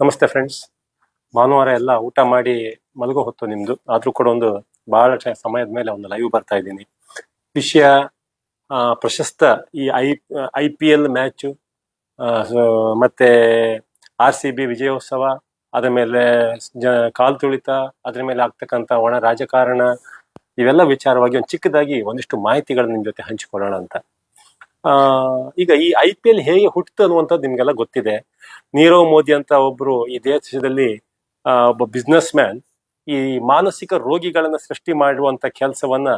ನಮಸ್ತೆ ಫ್ರೆಂಡ್ಸ್ ಭಾನುವಾರ ಎಲ್ಲ ಊಟ ಮಾಡಿ ಮಲಗೋ ಹೊತ್ತು ನಿಮ್ದು. ಆದ್ರೂ ಕೂಡ ಒಂದು ಬಹಳ ಸಮಯದ ಮೇಲೆ ಒಂದು ಲೈವ್ ಬರ್ತಾ ಇದ್ದೀನಿ. ವಿಷಯ ಪ್ರಶಸ್ತ ಈ I I P L match ಮತ್ತೆ ಆರ್ ಸಿ ಬಿ ವಿಜಯೋತ್ಸವ, ಅದ್ರ ಮೇಲೆ ಜ, ಕಾಲ್ ತುಳಿತ, ಅದ್ರ ಮೇಲೆ ಆಗ್ತಕ್ಕಂಥ ಒಣ ರಾಜಕಾರಣ, ಇವೆಲ್ಲ ವಿಚಾರವಾಗಿ ಒಂದು ಚಿಕ್ಕದಾಗಿ ಒಂದಿಷ್ಟು ಮಾಹಿತಿಗಳನ್ನ ನಿಮ್ ಜೊತೆ ಹಂಚಿಕೊಳ್ಳೋಣ ಅಂತ. ಈಗ ಈ ಐ ಪಿ ಎಲ್ ಹೇಗೆ ಹುಟ್ಟಿತು ಅನ್ನುವಂಥದ್ದು ನಿಮ್ಗೆಲ್ಲ ಗೊತ್ತಿದೆ. ನೀರವ್ ಮೋದಿ ಅಂತ ಒಬ್ರು ಈ ದೇಶದಲ್ಲಿ ಒಬ್ಬ ಬಿಸ್ನೆಸ್ ಮ್ಯಾನ್ ಈ ಮಾನಸಿಕ ರೋಗಿಗಳನ್ನ ಸೃಷ್ಟಿ ಮಾಡುವಂತ ಕೆಲಸವನ್ನ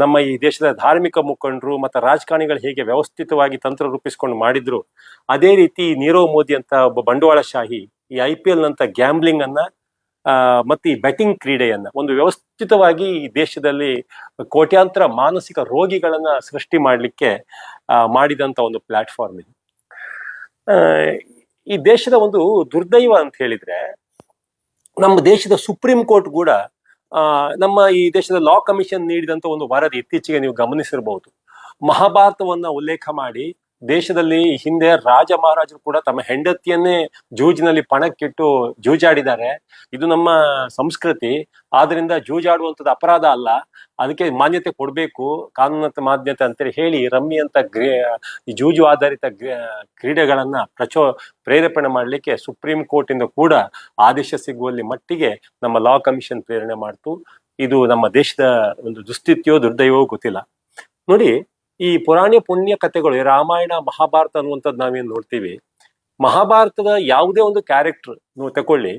ನಮ್ಮ ಈ ದೇಶದ ಧಾರ್ಮಿಕ ಮುಖಂಡರು ಮತ್ತು ರಾಜಕಾರಣಿಗಳು ಹೇಗೆ ವ್ಯವಸ್ಥಿತವಾಗಿ ತಂತ್ರ ರೂಪಿಸ್ಕೊಂಡು ಮಾಡಿದ್ರು, ಅದೇ ರೀತಿ ನೀರವ್ ಮೋದಿ ಅಂತ ಒಬ್ಬ ಬಂಡವಾಳಶಾಹಿ ಈ ಐ ಪಿ ಎಲ್ ನಂತ ಗ್ಯಾಂಬ್ಲಿಂಗ್ ಅನ್ನ ಮತ್ತೆ ಈ ಬೆಟ್ಟಿಂಗ್ ಕ್ರೀಡೆಯನ್ನ ಒಂದು ವ್ಯವಸ್ಥಿತವಾಗಿ ಈ ದೇಶದಲ್ಲಿ ಕೋಟ್ಯಾಂತರ ಮಾನಸಿಕ ರೋಗಿಗಳನ್ನ ಸೃಷ್ಟಿ ಮಾಡಲಿಕ್ಕೆ ಮಾಡಿದಂತ ಒಂದು ಪ್ಲಾಟ್ಫಾರ್ಮ್ ಇದು. ಈ ದೇಶದ ಒಂದು ದುರ್ದೈವ ಅಂತ ಹೇಳಿದ್ರೆ, ನಮ್ಮ ದೇಶದ ಸುಪ್ರೀಂ ಕೋರ್ಟ್ ಕೂಡ ನಮ್ಮ ಈ ದೇಶದ ಲಾ ಕಮಿಷನ್ ನೀಡಿದಂತ ಒಂದು ವರದಿ ಇತ್ತೀಚೆಗೆ ನೀವು ಗಮನಿಸಿರಬಹುದು ಮಹಾಭಾರತವನ್ನ ಉಲ್ಲೇಖ ಮಾಡಿ ದೇಶದಲ್ಲಿ ಹಿಂದೆ ರಾಜ ಮಹಾರಾಜರು ಕೂಡ ತಮ್ಮ ಹೆಂಡತಿಯನ್ನೇ ಜೂಜಿನಲ್ಲಿ ಪಣಕ್ಕಿಟ್ಟು ಜೂಜಾಡಿದ್ದಾರೆ. ಇದು ನಮ್ಮ ಸಂಸ್ಕೃತಿ. ಆದ್ರಿಂದ ಜೂಜಾಡುವಂಥದ್ದು ಅಪರಾಧ ಅಲ್ಲ. ಅದಕ್ಕೆ ಮಾನ್ಯತೆ ಕೊಡಬೇಕು. ಕಾನೂನತ್ತ ಮಾನ್ಯತೆ ಅಂತೇಳಿ ಹೇಳಿ ರಮ್ಮಿ ಅಂತ ಈ ಜೂಜು ಆಧಾರಿತ ಕ್ರೀಡೆಗಳನ್ನ ಪ್ರಚೋ, ಪ್ರೇರೇಪಣೆ ಮಾಡಲಿಕ್ಕೆ ಸುಪ್ರೀಂ ಕೋರ್ಟ್ ಇಂದ ಕೂಡ ಆದೇಶ ಸಿಗುವಲ್ಲಿ ಮಟ್ಟಿಗೆ ನಮ್ಮ ಲಾ ಕಮಿಷನ್ ಪ್ರೇರಣೆ ಮಾಡ್ತು. ಇದು ನಮ್ಮ ದೇಶದ ಒಂದು ದುಸ್ಥಿತಿಯೋ ದುರ್ದೈವೋ ಗೊತ್ತಿಲ್ಲ. ನೋಡಿ ಈ ಪುರಾಣ ಪುಣ್ಯ ಕಥೆಗಳು ರಾಮಾಯಣ, ಮಹಾಭಾರತ ಅನ್ನುವಂಥದ್ದು ನಾವೇನು ನೋಡ್ತೀವಿ, ಮಹಾಭಾರತದ ಯಾವುದೇ ಒಂದು ಕ್ಯಾರೆಕ್ಟರ್ ನೀವು ತಗೊಳ್ಳಿ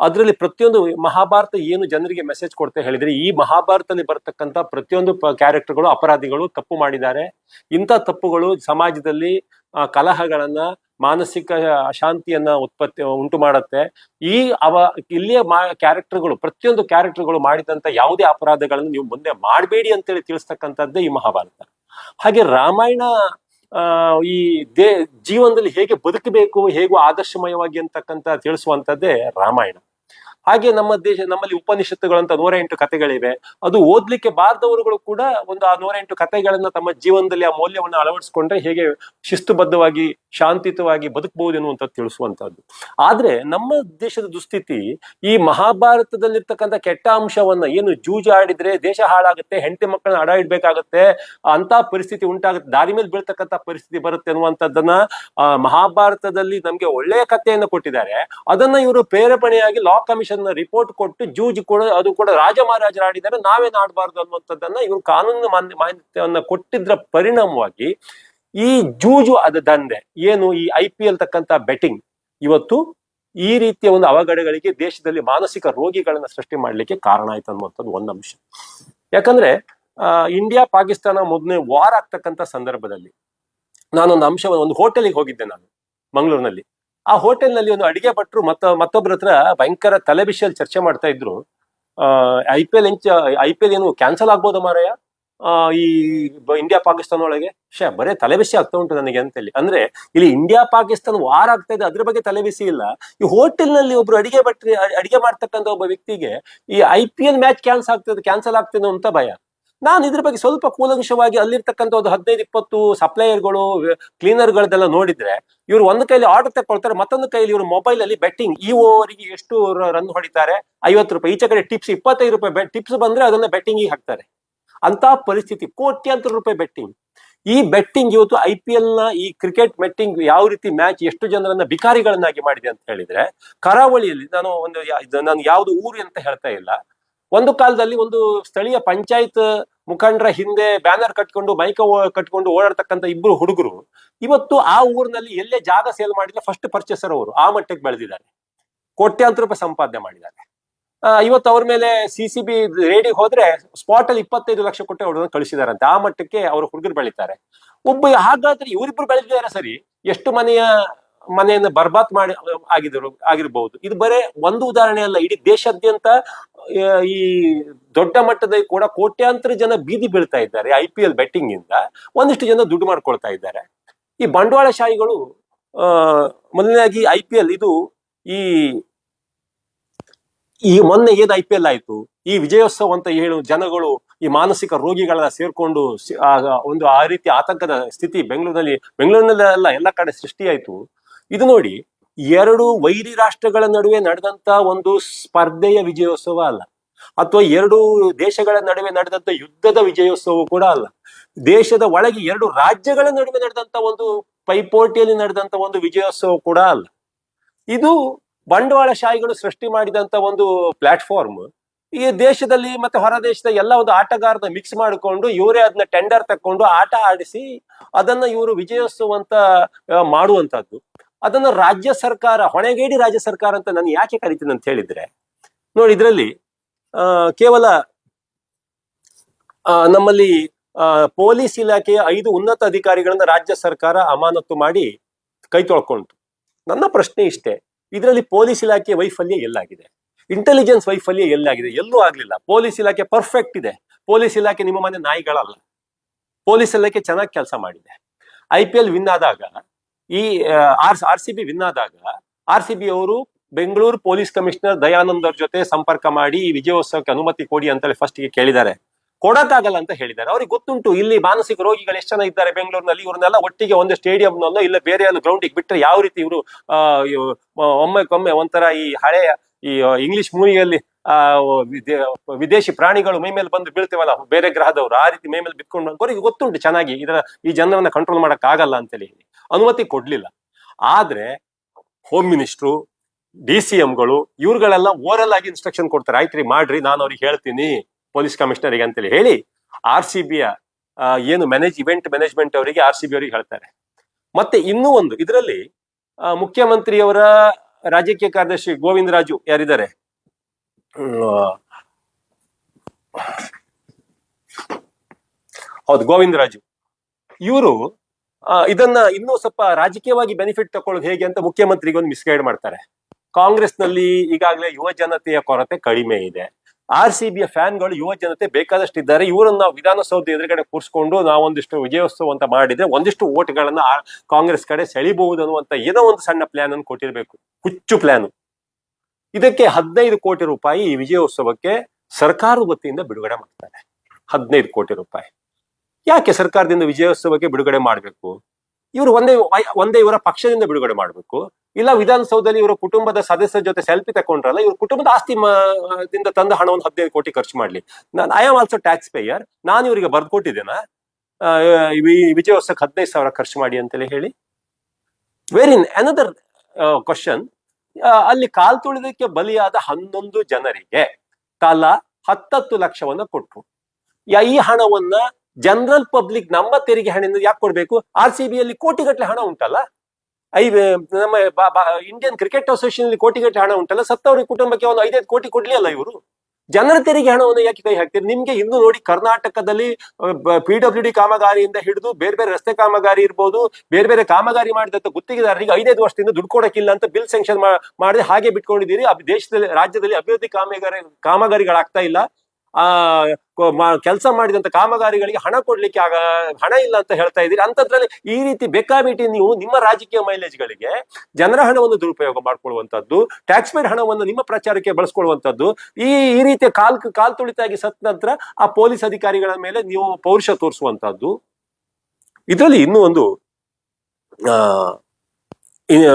ಅದರಲ್ಲಿ ಪ್ರತಿಯೊಂದು ಮಹಾಭಾರತ ಏನು ಜನರಿಗೆ ಮೆಸೇಜ್ ಕೊಡ್ತಾ ಹೇಳಿದ್ರೆ, ಈ ಮಹಾಭಾರತದಲ್ಲಿ ಬರ್ತಕ್ಕಂಥ ಪ್ರತಿಯೊಂದು ಕ್ಯಾರೆಕ್ಟರ್ಗಳು ಅಪರಾಧಿಗಳು ತಪ್ಪು ಮಾಡಿದ್ದಾರೆ. ಇಂಥ ತಪ್ಪುಗಳು ಸಮಾಜದಲ್ಲಿ ಕಲಹಗಳನ್ನ, ಮಾನಸಿಕ ಅಶಾಂತಿಯನ್ನ ಉತ್ಪತ್ತಿ, ಉಂಟು ಮಾಡುತ್ತೆ. ಈ ಅವ, ಇಲ್ಲಿಯ ಮಾ ಕ್ಯಾರೆಕ್ಟರ್ಗಳು ಪ್ರತಿಯೊಂದು ಕ್ಯಾರೆಕ್ಟರ್ಗಳು ಮಾಡಿದಂತ ಯಾವುದೇ ಅಪರಾಧಗಳನ್ನು ನೀವು ಮುಂದೆ ಮಾಡಬೇಡಿ ಅಂತೇಳಿ ತಿಳಿಸ್ತಕ್ಕಂಥದ್ದೇ ಈ ಮಹಾಭಾರತ. ಹಾಗೆ ರಾಮಾಯಣ ಈ ದೇ ಜೀವನದಲ್ಲಿ ಹೇಗೆ ಬದುಕಬೇಕು ಹೇಗೂ ಆದರ್ಶಮಯವಾಗಿ ಅಂತಕ್ಕಂಥ ತಿಳಿಸುವಂಥದ್ದೇ ರಾಮಾಯಣ. ಹಾಗೆ ನಮ್ಮ ದೇಶ, ನಮ್ಮಲ್ಲಿ ಉಪನಿಷತ್ತುಗಳಂತ ನೂರ ಎಂಟು ಕಥೆಗಳಿವೆ. ಅದು ಓದ್ಲಿಕ್ಕೆ ಬಾರದವರುಗಳು ಕೂಡ ಒಂದು ಆ ನೂರ ಎಂಟು ಕಥೆಗಳನ್ನ ತಮ್ಮ ಜೀವನದಲ್ಲಿ ಆ ಮೌಲ್ಯವನ್ನು ಅಳವಡಿಸಿಕೊಂಡ್ರೆ ಹೇಗೆ ಶಿಸ್ತುಬದ್ಧವಾಗಿ, ಶಾಂತಿಯುತವಾಗಿ ಬದುಕಬಹುದು ಎನ್ನುವಂಥದ್ದು ತಿಳಿಸುವಂತದ್ದು ಆದ್ರೆ ನಮ್ಮ ದೇಶದ ದುಸ್ಥಿತಿ ಈ ಮಹಾಭಾರತದಲ್ಲಿರ್ತಕ್ಕಂಥ ಕೆಟ್ಟ ಅಂಶವನ್ನ ಏನು ಜೂಜಾಡಿದ್ರೆ ದೇಶ ಹಾಳಾಗುತ್ತೆ, ಹೆಂಡತಿ ಮಕ್ಕಳನ್ನ ಅಡ ಇಡ್ಬೇಕಾಗತ್ತೆ ಅಂತ ಪರಿಸ್ಥಿತಿ ಉಂಟಾಗುತ್ತೆ, ದಾರಿ ಮೇಲೆ ಬೀಳ್ತಕ್ಕಂಥ ಪರಿಸ್ಥಿತಿ ಬರುತ್ತೆ ಅನ್ನುವಂಥದ್ದನ್ನ ಮಹಾಭಾರತದಲ್ಲಿ ನಮ್ಗೆ ಒಳ್ಳೆಯ ಕಥೆಯನ್ನು ಕೊಟ್ಟಿದ್ದಾರೆ. ಅದನ್ನ ಇವರು ಪ್ರೇರೇಪಣೆಯಾಗಿ ಲಾ ಕಮಿಷನ್ ರಿಪೋರ್ಟ್ ಕೊಟ್ಟು ಜೂಜ್ ಕೂಡ, ಅದು ಕೂಡ ರಾಜ ಮಹಾರಾಜರು ಆಡಿದ್ದಾರೆ ನಾವೇನ್ ಆಡಬಾರ್ದು ಅನ್ನುವಂಥದ್ದನ್ನ ಇವ್ರು ಕಾನೂನು ಮಾನ್ಯ ಮಾನ್ಯತೆಯನ್ನ ಕೊಟ್ಟಿದ್ರ ಪರಿಣಾಮವಾಗಿ ಈ ಜೂಜು ಅದ ದಂಧೆ, ಏನು ಈ ಐ ಪಿ ಎಲ್ ತಕ್ಕಂತ ಬೆಟ್ಟಿಂಗ್ ಇವತ್ತು ಈ ರೀತಿಯ ಒಂದು ಅವಘಡಗಳಿಗೆ ದೇಶದಲ್ಲಿ ಮಾನಸಿಕ ರೋಗಿಗಳನ್ನ ಸೃಷ್ಟಿ ಮಾಡ್ಲಿಕ್ಕೆ ಕಾರಣ ಆಯ್ತು ಅನ್ನುವಂಥದ್ದು ಒಂದು ಅಂಶ. ಯಾಕಂದ್ರೆ ಇಂಡಿಯಾ ಪಾಕಿಸ್ತಾನ ಮೊದಲನೇ ವಾರ್ ಆಗ್ತಕ್ಕಂಥ ಸಂದರ್ಭದಲ್ಲಿ ನಾನೊಂದು ಅಂಶವನ್ನು, ಒಂದು ಹೋಟೆಲಿಗೆ ಹೋಗಿದ್ದೆ ನಾನು, ಮಂಗಳೂರಿನಲ್ಲಿ. ಆ ಹೋಟೆಲ್ನಲ್ಲಿ ಒಂದು ಅಡಿಗೆ ಭಟ್ರು ಮತ್ತ ಮತ್ತೊಬ್ಬರ ಹತ್ರ ಭಯಂಕರ ತಲೆಬಿಸಿಯಲ್ಲಿ ಚರ್ಚೆ ಮಾಡ್ತಾ ಇದ್ರು. ಐ ಪಿ ಎಲ್ ಎಂಚ, ಐ ಪಿ ಎಲ್ ಏನು ಕ್ಯಾನ್ಸಲ್ ಆಗ್ಬೋದು ಮಾರಾಯ? ಈ ಇಂಡಿಯಾ ಪಾಕಿಸ್ತಾನ ಒಳಗೆ? ಶೇ ಬರೇ ತಲೆಬಿಸಿ ಆಗ್ತಾ ಉಂಟು ನನಗೆ ಅಂತೇಳಿ. ಅಂದ್ರೆ ಇಲ್ಲಿ ಇಂಡಿಯಾ ಪಾಕಿಸ್ತಾನ ವಾರ ಆಗ್ತಾ ಇದೆ, ಅದ್ರ ಬಗ್ಗೆ ತಲೆಬಿಸಿ ಇಲ್ಲ. ಈ ಹೋಟೆಲ್ನಲ್ಲಿ ಒಬ್ರು ಅಡಿಗೆ ಭಟ್ರಿ, ಅಡಿಗೆ ಮಾಡ್ತಕ್ಕಂಥ ಒಬ್ಬ ವ್ಯಕ್ತಿಗೆ ಈ I P L match cancel ಆಗ್ತದೆ ಕ್ಯಾನ್ಸಲ್ ಆಗ್ತದೆ ಅಂತ ಭಯ. ನಾನು ಇದ್ರ ಬಗ್ಗೆ ಸ್ವಲ್ಪ ಕೂಲಂಕಷವಾಗಿ ಅಲ್ಲಿರ್ತಕ್ಕಂಥ ಒಂದು ಹದಿನೈದು, ಇಪ್ಪತ್ತು ಸಪ್ಲೈಯರ್ಗಳು ಕ್ಲೀನರ್ಗಳದೆಲ್ಲ ನೋಡಿದ್ರೆ ಇವರು ಒಂದು ಕೈಲಿ ಆರ್ಡರ್ ತಗೊಳ್ತಾರೆ ಮತ್ತೊಂದು ಕೈಲಿ ಇವರು ಮೊಬೈಲ್ ಅಲ್ಲಿ ಬೆಟ್ಟಿಂಗ್ ಈ ಓವರಿಗೆ ಎಷ್ಟು ರನ್ ಹೊಡಿತಾರೆ? ಐವತ್ತು ರೂಪಾಯಿ. ಈಚೆ ಕಡೆ ಟಿಪ್ಸ್ ಇಪ್ಪತ್ತೈದು ರೂಪಾಯಿ ಟಿಪ್ಸ್ ಬಂದ್ರೆ ಅದನ್ನ ಬೆಟ್ಟಿಂಗ್ ಹಾಕ್ತಾರೆ. ಅಂತ ಪರಿಸ್ಥಿತಿ. ಕೋಟ್ಯಾಂತರ ರೂಪಾಯಿ ಬೆಟ್ಟಿಂಗ್. ಈ ಬೆಟ್ಟಿಂಗ್ ಇವತ್ತು ಐ ಪಿ ಎಲ್ನ, ಈ ಕ್ರಿಕೆಟ್ ಬೆಟ್ಟಿಂಗ್ ಯಾವ ರೀತಿ ಮ್ಯಾಚ್ ಎಷ್ಟು ಜನರನ್ನ ಬಿಕಾರಿಗಳನ್ನಾಗಿ ಮಾಡಿದೆ ಅಂತ ಹೇಳಿದ್ರೆ, ಕರಾವಳಿಯಲ್ಲಿ ನಾನು ಒಂದು ನಾನು ಯಾವ್ದು ಊರು ಅಂತ ಹೇಳ್ತಾ ಇಲ್ಲ. ಒಂದು ಕಾಲದಲ್ಲಿ ಒಂದು ಸ್ಥಳೀಯ ಪಂಚಾಯತ್ ಮುಖಂಡರ ಹಿಂದೆ ಬ್ಯಾನರ್ ಕಟ್ಕೊಂಡು, ಮೈಕ ಕಟ್ಕೊಂಡು ಓಡಾಡ್ತಕ್ಕಂಥ ಇಬ್ರು ಹುಡುಗರು, ಇವತ್ತು ಆ ಊರಿನಲ್ಲಿ ಎಲ್ಲೇ ಜಾಗ ಸೇಲ್ ಮಾಡಿದ್ರೆ ಫಸ್ಟ್ ಪರ್ಚೇಸರ್ ಅವರು, ಆ ಮಟ್ಟಕ್ಕೆ ಬೆಳೆದಿದ್ದಾರೆ. ಕೋಟ್ಯಾಂತರ ರೂಪಾಯಿ ಸಂಪಾದನೆ ಮಾಡಿದ್ದಾರೆ. ಇವತ್ತು ಅವ್ರ ಮೇಲೆ ಸಿ ಸಿ ಬಿ ರೇಡಿಗೆ ಹೋದ್ರೆ ಸ್ಪಾಟ್ ಅಲ್ಲಿ ಇಪ್ಪತ್ತೈದು ಲಕ್ಷ ಕೊಟ್ಟು ಅವ್ರನ್ನ ಕಳಿಸಿದಾರಂತೆ. ಆ ಮಟ್ಟಕ್ಕೆ ಅವ್ರ ಹುಡುಗರು ಬೆಳೀತಾರೆ. ಒಬ್ಬ ಹಾಗಾದ್ರೆ ಇವರಿಬ್ರು ಬೆಳೆದಿದ್ದಾರೆ ಸರಿ? ಎಷ್ಟು ಮನೆಯ ಮನೆಯನ್ನು ಬರ್ಬಾತ್ ಮಾಡಿ, ಆಗಿದ್ರು ಆಗಿರ್ಬಹುದು ಇದು ಬರೇ ಒಂದು ಉದಾಹರಣೆ ಅಲ್ಲ, ಇಡೀ ದೇಶಾದ್ಯಂತ ಈ ದೊಡ್ಡ ಮಟ್ಟದಲ್ಲಿ ಕೂಡ ಕೋಟ್ಯಾಂತರ ಜನ ಬೀದಿ ಬೀಳ್ತಾ ಇದ್ದಾರೆ ಐ ಪಿ ಎಲ್ ಬೆಟ್ಟಿಂಗ್ ಇಂದ. ಒಂದಿಷ್ಟು ಜನ ದುಡ್ಡು ಮಾಡ್ಕೊಳ್ತಾ ಇದ್ದಾರೆ. ಈ ಬಂಡವಾಳಶಾಹಿಗಳು ಮೊದಲನೇದಾಗಿ ಐ ಪಿ ಎಲ್ ಇದು ಈ ಈ ಮೊನ್ನೆ ಏನ್ ಐ ಪಿ ಎಲ್ ಆಯ್ತು? ಈ ವಿಜಯೋತ್ಸವ ಅಂತ ಹೇಳು ಜನಗಳು, ಈ ಮಾನಸಿಕ ರೋಗಿಗಳನ್ನ ಸೇರ್ಕೊಂಡು ಒಂದು ಆ ರೀತಿ ಆತಂಕದ ಸ್ಥಿತಿ ಬೆಂಗಳೂರಿನಲ್ಲಿ ಬೆಂಗಳೂರಿನಲ್ಲಿ ಅಲ್ಲ ಎಲ್ಲ ಕಡೆ ಸೃಷ್ಟಿಯಾಯ್ತು. ಇದು ನೋಡಿ ಎರಡು ವೈರಿ ರಾಷ್ಟ್ರಗಳ ನಡುವೆ ನಡೆದಂತ ಒಂದು ಸ್ಪರ್ಧೆಯ ವಿಜಯೋತ್ಸವ ಅಲ್ಲ. ಅಥವಾ ಎರಡು ದೇಶಗಳ ನಡುವೆ ನಡೆದಂತ ಯುದ್ಧದ ವಿಜಯೋತ್ಸವ ಕೂಡ ಅಲ್ಲ. ದೇಶದ ಒಳಗೆ ಎರಡು ರಾಜ್ಯಗಳ ನಡುವೆ ನಡೆದಂತ ಒಂದು ಪೈಪೋಟಿಯಲ್ಲಿ ನಡೆದಂತ ಒಂದು ವಿಜಯೋತ್ಸವ ಕೂಡ ಅಲ್ಲ. ಇದು ಬಂಡವಾಳಶಾಹಿಗಳು ಸೃಷ್ಟಿ ಮಾಡಿದಂತ ಒಂದು ಪ್ಲಾಟ್ಫಾರ್ಮ್. ಈ ದೇಶದಲ್ಲಿ ಮತ್ತೆ ಹೊರ ದೇಶದ ಎಲ್ಲ ಒಂದು ಆಟಗಾರನ ಮಿಕ್ಸ್ ಮಾಡಿಕೊಂಡು ಇವರೇ ಅದನ್ನ ಟೆಂಡರ್ ತಕೊಂಡು ಆಟ ಆಡಿಸಿ ಅದನ್ನ ಇವರು ವಿಜಯೋತ್ಸವ ಅಂತ ಮಾಡುವಂತದ್ದು. ಅದನ್ನ ರಾಜ್ಯ ಸರ್ಕಾರ, ಹೊಣೆಗೇಡಿ ರಾಜ್ಯ ಸರ್ಕಾರ ಅಂತ ನಾನು ಯಾಕೆ ಕರಿತೀನಿ ಅಂತ ಹೇಳಿದ್ರೆ, ನೋಡಿ ಇದರಲ್ಲಿ ಕೇವಲ ನಮ್ಮಲ್ಲಿ ಪೊಲೀಸ್ ಇಲಾಖೆಯ ಐದು ಉನ್ನತ ಅಧಿಕಾರಿಗಳನ್ನ ರಾಜ್ಯ ಸರ್ಕಾರ ಅಮಾನತು ಮಾಡಿ ಕೈ ತೊಳ್ಕೊಂತು ನನ್ನ ಪ್ರಶ್ನೆ ಇಷ್ಟೇ, ಇದರಲ್ಲಿ ಪೊಲೀಸ್ ಇಲಾಖೆ ವೈಫಲ್ಯ ಎಲ್ಲಾಗಿದೆ? ಇಂಟೆಲಿಜೆನ್ಸ್ ವೈಫಲ್ಯ ಎಲ್ಲಾಗಿದೆ? ಎಲ್ಲೂ ಆಗ್ಲಿಲ್ಲ. ಪೊಲೀಸ್ ಇಲಾಖೆ ಪರ್ಫೆಕ್ಟ್ ಇದೆ. ಪೊಲೀಸ್ ಇಲಾಖೆ ನಿಮ್ಮ ಮನೆ ನಾಯಿಗಳಲ್ಲ. ಪೊಲೀಸ್ ಇಲಾಖೆ ಚೆನ್ನಾಗಿ ಕೆಲಸ ಮಾಡಿದೆ. ಐ ಪಿ ಎಲ್ ವಿನ್ ಆದಾಗ ಈ R R C B win ಆದಾಗ ಆರ್ ಸಿ ಬಿ ಅವರು ಬೆಂಗಳೂರು ಪೊಲೀಸ್ ಕಮಿಷನರ್ ದಯಾನಂದ್ ಜೊತೆ ಸಂಪರ್ಕ ಮಾಡಿ ಈ ವಿಜಯೋತ್ಸವಕ್ಕೆ ಅನುಮತಿ ಕೊಡಿ ಅಂತೇಳಿ ಫಸ್ಟ್ಗೆ ಕೇಳಿದ್ದಾರೆ. ಕೊಡಕ್ಕಾಗಲ್ಲ ಅಂತ ಹೇಳಿದ್ದಾರೆ. ಅವ್ರಿಗೆ ಗೊತ್ತುಂಟು, ಇಲ್ಲಿ ಮಾನಸಿಕ ರೋಗಿಗಳು ಎಷ್ಟು ಜನ ಇದ್ದಾರೆ ಬೆಂಗಳೂರಿನಲ್ಲಿ, ಇವ್ರನ್ನೆಲ್ಲ ಒಟ್ಟಿಗೆ ಒಂದು ಸ್ಟೇಡಿಯಂನಲ್ಲೋ ಇಲ್ಲ ಬೇರೆ ಒಂದು ಗ್ರೌಂಡಿಗೆ ಬಿಟ್ಟರೆ ಯಾವ ರೀತಿ ಇವರು ಒಮ್ಮೆಕೊಮ್ಮೆ ಒಂಥರ ಈ ಹಳೆಯ, ಈ ಇಂಗ್ಲಿಷ್ ಮೂವಿಯಲ್ಲಿ ಆ ವಿದೇ- ವಿದೇಶಿ ಪ್ರಾಣಿಗಳು ಮೈ ಮೇಲೆ ಬಂದು ಬೀಳ್ತೇವಲ್ಲ, ಬೇರೆ ಗ್ರಹದವರು, ಆ ರೀತಿ ಮೈ ಮೇಲೆ ಬಿತ್ಕೊಂಡು, ಅವ್ರಿಗೆ ಗೊತ್ತುಂಟು ಚೆನ್ನಾಗಿ, ಇದರ, ಈ ಜನರನ್ನ ಕಂಟ್ರೋಲ್ ಮಾಡಕ್ ಆಗಲ್ಲ ಅಂತೇಳಿ ಅನುಮತಿ ಕೊಡ್ಲಿಲ್ಲ. ಆದ್ರೆ ಹೋಮ್ ಮಿನಿಸ್ಟ್ರು ಡಿ ಸಿ ಎಂಗಳು ಇವ್ರುಗಳೆಲ್ಲ ಓರಲ್ ಆಗಿ ಇನ್ಸ್ಟ್ರಕ್ಷನ್ ಕೊಡ್ತಾರೆ. ಆಯ್ತ್ರಿ, ಮಾಡ್ರಿ, ನಾನು ಅವ್ರಿಗೆ ಹೇಳ್ತೀನಿ ಪೊಲೀಸ್ ಕಮಿಷನರಿಗೆ ಅಂತೇಳಿ ಹೇಳಿ ಆರ್ ಸಿ ಬಿಯ ಏನು ಮ್ಯಾನೇಜ್ ಇವೆಂಟ್ ಮ್ಯಾನೇಜ್ಮೆಂಟ್ ಅವರಿಗೆ ಆರ್ ಸಿ ಬಿ ಅವರಿಗೆ ಹೇಳ್ತಾರೆ. ಮತ್ತೆ ಇನ್ನೂ ಒಂದು, ಇದರಲ್ಲಿ ಮುಖ್ಯಮಂತ್ರಿಯವರ ರಾಜಕೀಯ ಕಾರ್ಯದರ್ಶಿ ಗೋವಿಂದರಾಜು ಯಾರಿದ್ದಾರೆ? ಹೌದು ಗೋವಿಂದ ಗೋವಿಂದರಾಜು. ಇವರು ಇದನ್ನ ಇನ್ನೂ ಸ್ವಲ್ಪ ರಾಜಕೀಯವಾಗಿ ಬೆನಿಫಿಟ್ ತಕೊಳ್ಳೋದು ಹೇಗೆ ಅಂತ ಮುಖ್ಯಮಂತ್ರಿಗೆ ಒಂದು ಮಿಸ್ಗೈಡ್ ಮಾಡ್ತಾರೆ. ಕಾಂಗ್ರೆಸ್ನಲ್ಲಿ ಈಗಾಗಲೇ ಯುವ ಜನತೆಯ ಕೊರತೆ ಕಡಿಮೆ ಇದೆ. ಆರ್ ಸಿ ಬಿಯ ಫ್ಯಾನ್ಗಳು ಯುವ ಜನತೆ ಬೇಕಾದಷ್ಟು ಇದ್ದಾರೆ ಇವರನ್ನ ನಾವು ವಿಧಾನಸೌಧ ಎದುರುಗಡೆ ಕೂರಿಸ್ಕೊಂಡು ನಾವೊಂದಿಷ್ಟು ವಿಜಯೋತ್ಸವ ಅಂತ ಮಾಡಿದ್ರೆ ಒಂದಿಷ್ಟು ಓಟ್ಗಳನ್ನ ಕಾಂಗ್ರೆಸ್ ಕಡೆ ಸೆಳಿಬಹುದು ಅನ್ನುವಂತ ಏನೋ ಒಂದು ಸಣ್ಣ ಪ್ಲಾನ್ ಅನ್ನು ಕೊಟ್ಟಿರಬೇಕು. ಹುಚ್ಚು ಪ್ಲಾನ್ ಇದಕ್ಕೆ ಹದಿನೈದು ಕೋಟಿ ರೂಪಾಯಿ ಈ ವಿಜಯೋತ್ಸವಕ್ಕೆ ಸರ್ಕಾರದ ವತಿಯಿಂದ ಬಿಡುಗಡೆ ಮಾಡ್ತಾರೆ. ಹದಿನೈದು ಕೋಟಿ ರೂಪಾಯಿ. ಯಾಕೆ ಸರ್ಕಾರದಿಂದ ವಿಜಯೋತ್ಸವಕ್ಕೆ ಬಿಡುಗಡೆ ಮಾಡಬೇಕು? ಇವರು ಒಂದೇ ಒಂದೇ ಇವರ ಪಕ್ಷದಿಂದ ಬಿಡುಗಡೆ ಮಾಡಬೇಕು. ಇಲ್ಲ ವಿಧಾನಸೌಧದಲ್ಲಿ ಇವರ ಕುಟುಂಬದ ಸದಸ್ಯರ ಜೊತೆ ಸೆಲ್ಫಿ ತಕೊಂಡ್ರಲ್ಲ ಇವ್ರ ಕುಟುಂಬದ ಆಸ್ತಿ ದಿಂದ ತಂದ ಹಣವನ್ನು ಹದಿನೈದು ಕೋಟಿ ಖರ್ಚು ಮಾಡ್ಲಿ. ನಾನು I am also tax payer ನಾನು ಇವರಿಗೆ ಬರ್ದು ಕೊಟ್ಟಿದ್ದೇನಾ? ಆ, ಈ ವಿಜಯೋತ್ಸವಕ್ಕೆ ಹದಿನೈದು ಸಾವಿರ ಖರ್ಚು ಮಾಡಿ ಅಂತೇಳಿ ಹೇಳಿ. ವೇರ್ ಇನ್ ಅನದರ್ ಕ್ವಶನ್ ಅಲ್ಲಿ ಕಾಲ್ ತುಳಿದಕ್ಕೆ ಬಲಿಯಾದ ಹನ್ನೊಂದು ಜನರಿಗೆ ತಲಾ ಹತ್ತತ್ತು ಲಕ್ಷವನ್ನ ಕೊಟ್ರು. ಈ ಹಣವನ್ನ ಜನರಲ್ ಪಬ್ಲಿಕ್ ನಮ್ಮ ತೆರಿಗೆ ಹಣದಿಂದ ಯಾಕೆ ಕೊಡಬೇಕು? ಆರ್ ಸಿ ಬಿಯಲ್ಲಿ ಕೋಟಿಗಟ್ಟಲೆ ಹಣ ಉಂಟಲ್ಲ? ಐ ನಮ್ಮ ಇಂಡಿಯನ್ ಕ್ರಿಕೆಟ್ ಅಸೋಸಿಯೇಷನ್ ಅಲ್ಲಿ ಕೋಟಿಗಟ್ಟಲೆ ಹಣ ಉಂಟಲ್ಲ? ಸತ್ತವರ ಕುಟುಂಬಕ್ಕೆ ಒಂದು ಐದೈದು ಕೋಟಿ ಕೊಡ್ಲಿ ಅಲ್ಲ ಇವರು? ಜನರ ತೆರಿಗೆ ಹಣವನ್ನು ಯಾಕೆ ಕೈ ಹಾಕ್ತೀರಿ? ನಿಮ್ಗೆ ಇನ್ನು ನೋಡಿ ಕರ್ನಾಟಕದಲ್ಲಿ ಪಿ ಡಬ್ಲ್ಯೂ ಡಿ ಕಾಮಗಾರಿಯಿಂದ ಹಿಡಿದು ಬೇರೆ ಬೇರೆ ರಸ್ತೆ ಕಾಮಗಾರಿ ಇರ್ಬೋದು, ಬೇರೆ ಬೇರೆ ಕಾಮಗಾರಿ ಮಾಡಿದಂತ ಗುತ್ತಿಗೆದಾರರಿಗೆ ಐದೈದು ವರ್ಷದಿಂದ ದುಡ್ಡು ಕೊಡಕ್ಕಿಲ್ಲ ಅಂತ ಬಿಲ್ ಸ್ಯಾಂಕ್ಷನ್ ಮಾಡಿದ್ರೆ ಹಾಗೆ ಬಿಟ್ಕೊಂಡಿದ್ದೀರಿ. ದೇಶದಲ್ಲಿ, ರಾಜ್ಯದಲ್ಲಿ ಅಭಿವೃದ್ಧಿ ಕಾಮಗಾರಿ, ಕಾಮಗಾರಿಗಳಾಗ್ತಾ ಇಲ್ಲ. ಆ ಕೆಲಸ ಮಾಡಿದಂತ ಕಾಮಗಾರಿಗಳಿಗೆ ಹಣ ಕೊಡ್ಲಿಕ್ಕೆ ಆಗ, ಹಣ ಇಲ್ಲ ಅಂತ ಹೇಳ್ತಾ ಇದ್ದೀರಿ. ಅಂತದ್ರಲ್ಲಿ ಈ ರೀತಿ ಬೇಕಾಬಿಟ್ಟಿ ನೀವು ನಿಮ್ಮ ರಾಜಕೀಯ ಮೈಲೇಜ್ಗಳಿಗೆ ಜನರ ಹಣವನ್ನು ದುರುಪಯೋಗ ಮಾಡ್ಕೊಳ್ಳುವಂತದ್ದು ಟ್ಯಾಕ್ಸ್ ಪೇಡ್ ಹಣವನ್ನು ನಿಮ್ಮ ಪ್ರಚಾರಕ್ಕೆ ಬಳಸ್ಕೊಳ್ಳುವಂತದ್ದು ಈ ಈ ರೀತಿಯ ಕಾಲ್ ಕಾಲ್ ತುಳಿತಾಗಿ ಸತ್ ನಂತರ ಆ ಪೊಲೀಸ್ ಅಧಿಕಾರಿಗಳ ಮೇಲೆ ನೀವು ಪೌರುಷ ತೋರಿಸುವಂತದ್ದು ಇದರಲ್ಲಿ ಇನ್ನೂ ಒಂದು, ಆ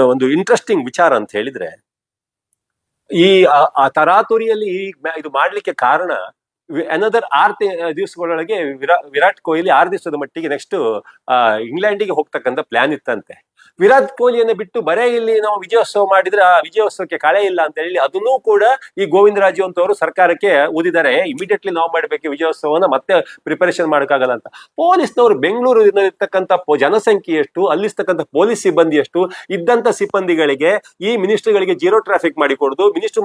ಒಂದು ಇಂಟ್ರೆಸ್ಟಿಂಗ್ ವಿಚಾರ ಅಂತ ಹೇಳಿದ್ರೆ, ಈ, ಆ- ತರಾತುರಿಯಲ್ಲಿ ಈ ಇದು ಮಾಡ್ಲಿಕ್ಕೆ ಕಾರಣ ಅನದರ್ ಆರ್ ದಿವಸಗಳೊಳಗೆ ವಿರಾ- ವಿರಾಟ್ ಕೊಹ್ಲಿ ಆರು ದಿವಸದ ಮಟ್ಟಿಗೆ ನೆಕ್ಸ್ಟ್ ಇಂಗ್ಲೆಂಡಿಗೆ ಹೋಗ್ತಕ್ಕಂಥ ಪ್ಲಾನ್ ಇತ್ತಂತೆ. ವಿರಾಟ್ ಕೊಹ್ಲಿಯನ್ನು ಬಿಟ್ಟು ಬರೇ ಇಲ್ಲಿ ನಾವು ವಿಜಯೋತ್ಸವ ಮಾಡಿದ್ರೆ ಆ ವಿಜಯೋತ್ಸವಕ್ಕೆ ಕಳೆ ಇಲ್ಲ ಅಂತ ಹೇಳಿ ಅದನ್ನೂ ಕೂಡ ಈ ಗೋವಿಂದರಾಜು ಅಂತವರು ಸರ್ಕಾರಕ್ಕೆ ಓದಿದ್ದಾರೆ ಇಮಿಡಿಯೇಟ್ಲಿ ನಾವು ಮಾಡಬೇಕು ವಿಜಯೋತ್ಸವನ ಮತ್ತೆ ಪ್ರಿಪರೇಷನ್ ಮಾಡೋಕ್ಕಾಗಲ್ಲ ಅಂತ. ಪೊಲೀಸ್ನವರು ಬೆಂಗಳೂರು ಇರ್ತಕ್ಕಂಥ ಪೊ- ಜನಸಂಖ್ಯೆ ಎಷ್ಟು ಅಲ್ಲಿರ್ತಕ್ಕಂಥ ಪೊಲೀಸ್ ಸಿಬ್ಬಂದಿ ಎಷ್ಟು ಇದ್ದಂತ ಸಿಬ್ಬಂದಿಗಳಿಗೆ ಈ ಮಿನಿಸ್ಟ್ರಿಗಳಿಗೆ ಜೀರೋ ಟ್ರಾಫಿಕ್ ಮಾಡಿ ಕೊಡುದು ಮಿನಿಸ್ಟರ್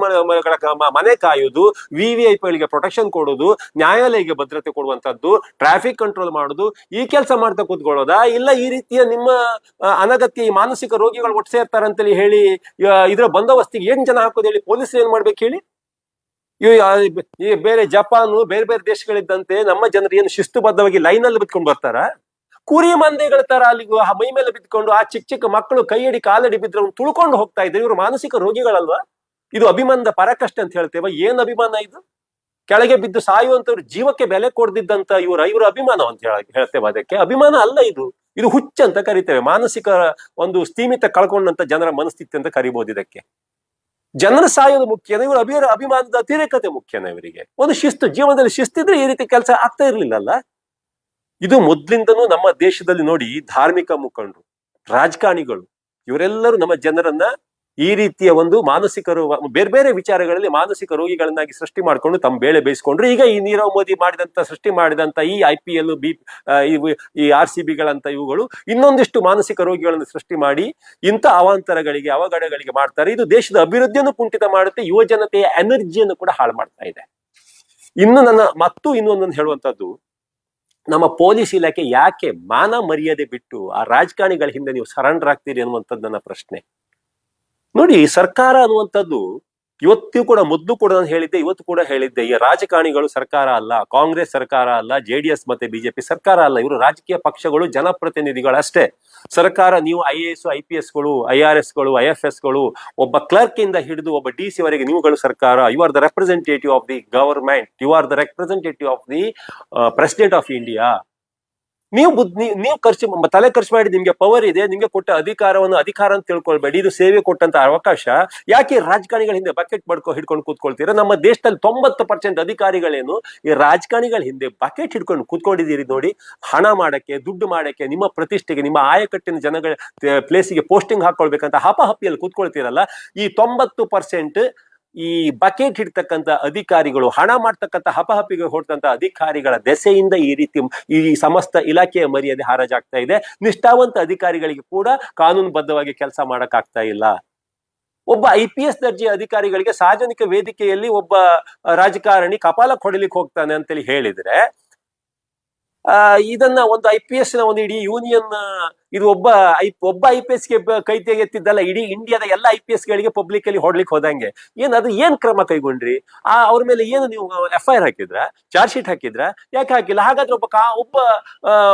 ಮನೆ ಕಾಯುವುದು ವಿ ವಿ ಐ ಪಿಗಳಿಗೆ ಪ್ರೊಟೆಕ್ಷನ್ ಕೊಡೋದು ನ್ಯಾಯಾಲಯಕ್ಕೆ ಭದ್ರತೆ ಕೊಡುವಂತದ್ದು ಟ್ರಾಫಿಕ್ ಕಂಟ್ರೋಲ್ ಮಾಡೋದು ಈ ಕೆಲಸ ಮಾಡ್ತಾ ಕೂತ್ಕೊಳ್ಳೋದಾ? ಇಲ್ಲ ಈ ರೀತಿಯ ನಿಮ್ಮ ಆ, ಅನಗತ್ಯ ಈ ಮಾನಸಿಕ ರೋಗಿಗಳು ಒಟ್ಟು ಸೇರ್ತಾರಂತೇಳಿ ಹೇಳಿ ಇದ್ರ ಇದರ ಬಂದೋಬಸ್ತಿಗೆ ಏನ್ ಜನ ಹಾಕೋದು ಹೇಳಿ ಪೊಲೀಸ್ ಏನ್ ಮಾಡ್ಬೇಕು ಹೇಳಿ? ಈ ಬೇರೆ ಜಪಾನು, ಬೇರೆ ಬೇರೆ ದೇಶಗಳಿದ್ದಂತೆ ನಮ್ಮ ಜನರು ಏನು ಶಿಸ್ತುಬದ್ಧವಾಗಿ ಲೈನ್ ಅಲ್ಲಿ ಬಿತ್ಕೊಂಡು ಬರ್ತಾರ? ಕುರಿ ಮಂದಿಗಳ ತರ ಅಲ್ಲಿ ಮೈ ಮೇಲೆ ಬಿದ್ಕೊಂಡು ಆ ಚಿಕ್ಕ ಚಿಕ್ಕ ಮಕ್ಕಳು ಕೈಯಡಿ ಕಾಲಡಿ ಬಿದ್ರೆ ಅವ್ನು ತುಳ್ಕೊಂಡು ಹೋಗ್ತಾ ಇದ್ದಾರೆ ಇವರು ಮಾನಸಿಕ ರೋಗಿಗಳಲ್ವಾ? ಇದು ಅಭಿಮಾನದ ಪರಕಷ್ಟ ಅಂತ ಹೇಳ್ತೇವೆ? ಏನ್ ಅಭಿಮಾನ ಇದು? ಕೆಳಗೆ ಬಿದ್ದು ಸಾಯುವಂತವ್ರು ಜೀವಕ್ಕೆ ಬೆಲೆ ಕೊಡ್ದಿದ್ದಂತ ಇವರ, ಇವ್ರ ಅಭಿಮಾನ ಅಂತ ಹೇಳ, ಹೇಳ್ತೇವೆ ಅದಕ್ಕೆ? ಅಭಿಮಾನ ಅಲ್ಲ ಇದು. ಇದು ಹುಚ್ಚ ಅಂತ ಕರಿತೇವೆ. ಮಾನಸಿಕ ಒಂದು ಸ್ಥೀಮಿತ ಕಳ್ಕೊಂಡಂತ ಜನರ ಮನಸ್ಥಿತಿ ಅಂತ ಕರಿಬಹುದು ಇದಕ್ಕೆ. ಜನರ ಸಾಯೋದು ಮುಖ್ಯನ, ಇವರು ಅಭಿ, ಅಭಿಮಾನದ ಅತಿರೇಕತೆ ಮುಖ್ಯನ ಇವರಿಗೆ. ಒಂದು ಶಿಸ್ತು, ಜೀವನದಲ್ಲಿ ಶಿಸ್ತಿದ್ರೆ ಈ ರೀತಿ ಕೆಲಸ ಆಗ್ತಾ ಇರ್ಲಿಲ್ಲಲ್ಲ? ಇದು ಮೊದ್ಲಿಂದನೂ ನಮ್ಮ ದೇಶದಲ್ಲಿ ನೋಡಿ ಧಾರ್ಮಿಕ ಮುಖಂಡರು, ರಾಜಕಾರಣಿಗಳು, ಇವರೆಲ್ಲರೂ ನಮ್ಮ ಜನರನ್ನ ಈ ರೀತಿಯ ಒಂದು ಮಾನಸಿಕ ರೋಗ, ಬೇರೆ ಬೇರೆ ವಿಚಾರಗಳಲ್ಲಿ ಮಾನಸಿಕ ರೋಗಿಗಳನ್ನಾಗಿ ಸೃಷ್ಟಿ ಮಾಡ್ಕೊಂಡು ತಮ್ಮ ಬೇಳೆ ಬೇಯಿಸ್ಕೊಂಡ್ರು. ಈಗ ಈ ನೀರವ್ ಮೋದಿ ಮಾಡಿದಂತ, ಸೃಷ್ಟಿ ಮಾಡಿದಂತ ಈ ಐ ಪಿ ಎಲ್ ಬಿ ಈ ಆರ್ ಸಿ ಬಿಗಳಂತ ಇವುಗಳು ಇನ್ನೊಂದಿಷ್ಟು ಮಾನಸಿಕ ರೋಗಿಗಳನ್ನು ಸೃಷ್ಟಿ ಮಾಡಿ ಇಂಥ ಅವಾಂತರಗಳಿಗೆ, ಅವಘಡಗಳಿಗೆ ಮಾಡ್ತಾರೆ. ಇದು ದೇಶದ ಅಭಿವೃದ್ಧಿಯನ್ನು ಕುಂಠಿತ ಮಾಡುತ್ತೆ, ಯುವ ಜನತೆಯ ಎನರ್ಜಿಯನ್ನು ಕೂಡ ಹಾಳು ಮಾಡ್ತಾ ಇದೆ. ಇನ್ನು ನನ್ನ, ಮತ್ತು ಇನ್ನೊಂದನ್ನು ಹೇಳುವಂತದ್ದು ನಮ್ಮ ಪೊಲೀಸ್ ಇಲಾಖೆ ಯಾಕೆ ಮಾನ ಮರ್ಯಾದೆ ಬಿಟ್ಟು ಆ ರಾಜಕಾರಣಿಗಳ ಹಿಂದೆ ನೀವು ಸರೆಂಡರ್ ಆಗ್ತೀರಿ ಅನ್ನುವಂಥದ್ದು ನನ್ನ ಪ್ರಶ್ನೆ. ನೋಡಿ, ಸರ್ಕಾರ ಅನ್ನುವಂಥದ್ದು ಇವತ್ತು ಕೂಡ ಮೊದಲು ಕೂಡ ನಾನು ಹೇಳಿದ್ದೆ, ಇವತ್ತು ಕೂಡ ಹೇಳಿದ್ದೆ. ಈ ರಾಜಕಾರಣಿಗಳು ಸರ್ಕಾರ ಅಲ್ಲ, ಕಾಂಗ್ರೆಸ್ ಸರ್ಕಾರ ಅಲ್ಲ, ಜೆ ಡಿ ಎಸ್ ಮತ್ತೆ ಬಿಜೆಪಿ ಸರ್ಕಾರ ಅಲ್ಲ. ಇವರು ರಾಜಕೀಯ ಪಕ್ಷಗಳು ಜನಪ್ರತಿನಿಧಿಗಳು ಅಷ್ಟೇ ಸರ್ಕಾರ ನೀವು I A S, I P ಎಸ್ಗಳು, I R ಎಸ್ಗಳು, ಐ ಎಫ್ ಎಸ್ಗಳು, ಒಬ್ಬ ಕ್ಲರ್ಕ್ ಇಂದ ಹಿಡಿದು ಒಬ್ಬ ಡಿ ಸಿ ವರೆಗೆ ನೀವುಗಳು ಸರ್ಕಾರ you are the representative of the government you are the representative of the president of India ನೀವು ಬುದ್ಧಿ ನೀವ್- ಖರ್ಚು ತಲೆ ಖರ್ಚು ಮಾಡಿ ನಿಮ್ಗೆ ಪವರ್ ಇದೆ, ನಿಮ್ಗೆ ಕೊಟ್ಟ ಅಧಿಕಾರವನ್ನು, ಅಧಿಕಾರ ಅಂತ ತಿಳ್ಕೊಳ್ಬೇಡಿ, ಇದು ಸೇವೆ ಕೊಟ್ಟಂತ ಅವಕಾಶ. ಯಾಕೆ ರಾಜಕಾರಣಿಗಳ ಹಿಂದೆ ಬಕೆಟ್ ಬಡ್ಕೊ, ಹಿಡ್ಕೊಂಡು ಕೂತ್ಕೊಳ್ತೀರಾ? ನಮ್ಮ ದೇಶದಲ್ಲಿ ತೊಂಬತ್ತು ಪರ್ಸೆಂಟ್ ಅಧಿಕಾರಿಗಳೇನು ಈ ರಾಜಕಾರಣಿಗಳ ಹಿಂದೆ ಬಕೆಟ್ ಹಿಡ್ಕೊಂಡು ಕೂತ್ಕೊಂಡಿದ್ದೀರಿ ನೋಡಿ. ಹಣ ಮಾಡಕ್ಕೆ, ದುಡ್ಡು ಮಾಡಕ್ಕೆ, ನಿಮ್ಮ ಪ್ರತಿಷ್ಠೆಗೆ, ನಿಮ್ಮ ಆಯಕಟ್ಟಿನ ಜನಗಳ ಪ್ಲೇಸಿಗೆ ಪೋಸ್ಟಿಂಗ್ ಹಾಕೊಳ್ಬೇಕಂತ ಹಪಹಪಿಯಲ್ಲಿ ಕೂತ್ಕೊಳ್ತೀರಲ್ಲ. ಈ ತೊಂಬತ್ತು ಪರ್ಸೆಂಟ್ ಈ ಬಕೆಟ್ ಹಿಡ್ತಕ್ಕಂತ ಅಧಿಕಾರಿಗಳು, ಹಣ ಮಾಡ್ತಕ್ಕಂಥ ಹಪಹಪಿಗೆ ಹೊಡ್ತಂತ ಅಧಿಕಾರಿಗಳ ದೆಸೆಯಿಂದ ಈ ರೀತಿ ಈ ಸಮಸ್ತ ಇಲಾಖೆಯ ಮರ್ಯಾದೆ ಹಾರಾಜಾಗ್ತಾ ಇದೆ. ನಿಷ್ಠಾವಂತ ಅಧಿಕಾರಿಗಳಿಗೆ ಕೂಡ ಕಾನೂನುಬದ್ಧವಾಗಿ ಕೆಲಸ ಮಾಡಕ್ಕಾಗ್ತಾ ಇಲ್ಲ. ಒಬ್ಬ ಐ ಪಿ ಎಸ್ ದರ್ಜೆಯ ಅಧಿಕಾರಿಗಳಿಗೆ ಸಾರ್ವಜನಿಕ ವೇದಿಕೆಯಲ್ಲಿ ಒಬ್ಬ ರಾಜಕಾರಣಿ ಕಪಾಲ ಕೊಡಲಿಕ್ಕೆ ಹೋಗ್ತಾನೆ ಅಂತೇಳಿ ಹೇಳಿದ್ರೆ ಇದನ್ನ ಒಂದು ಐ ಪಿ ಎಸ್ನ ಒಂದು ಇಡೀ ಯೂನಿಯನ್ ಇದು ಒಬ್ಬ ಐ ಒಬ್ಬ ಐ ಪಿ ಎಸ್ಗೆ ಕೈ ತೆಗೆತ್ತಿದ್ದಲ್ಲ, ಇಡೀ ಇಂಡಿಯಾದ ಎಲ್ಲ ಐ ಪಿ ಎಸ್ ಗಳಿಗೆ ಪಬ್ಲಿಕ್ ಅಲ್ಲಿ ಹೊಡ್ಲಿಕ್ಕೆ ಹೋದಂಗೆ. ಏನ್ ಅದು, ಏನ್ ಕ್ರಮ ಕೈಗೊಂಡ್ರಿ? ಆ, ಅವ್ರ ಮೇಲೆ ಏನು ನೀವು ಎಫ್ ಐ ಆರ್ ಹಾಕಿದ್ರ? ಚಾರ್ಜ್ ಶೀಟ್ ಹಾಕಿದ್ರ? ಯಾಕೆ ಹಾಕಿಲ್ಲ? ಹಾಗಾದ್ರೆ ಒಬ್ಬ ಕಾ, ಒಬ್ಬ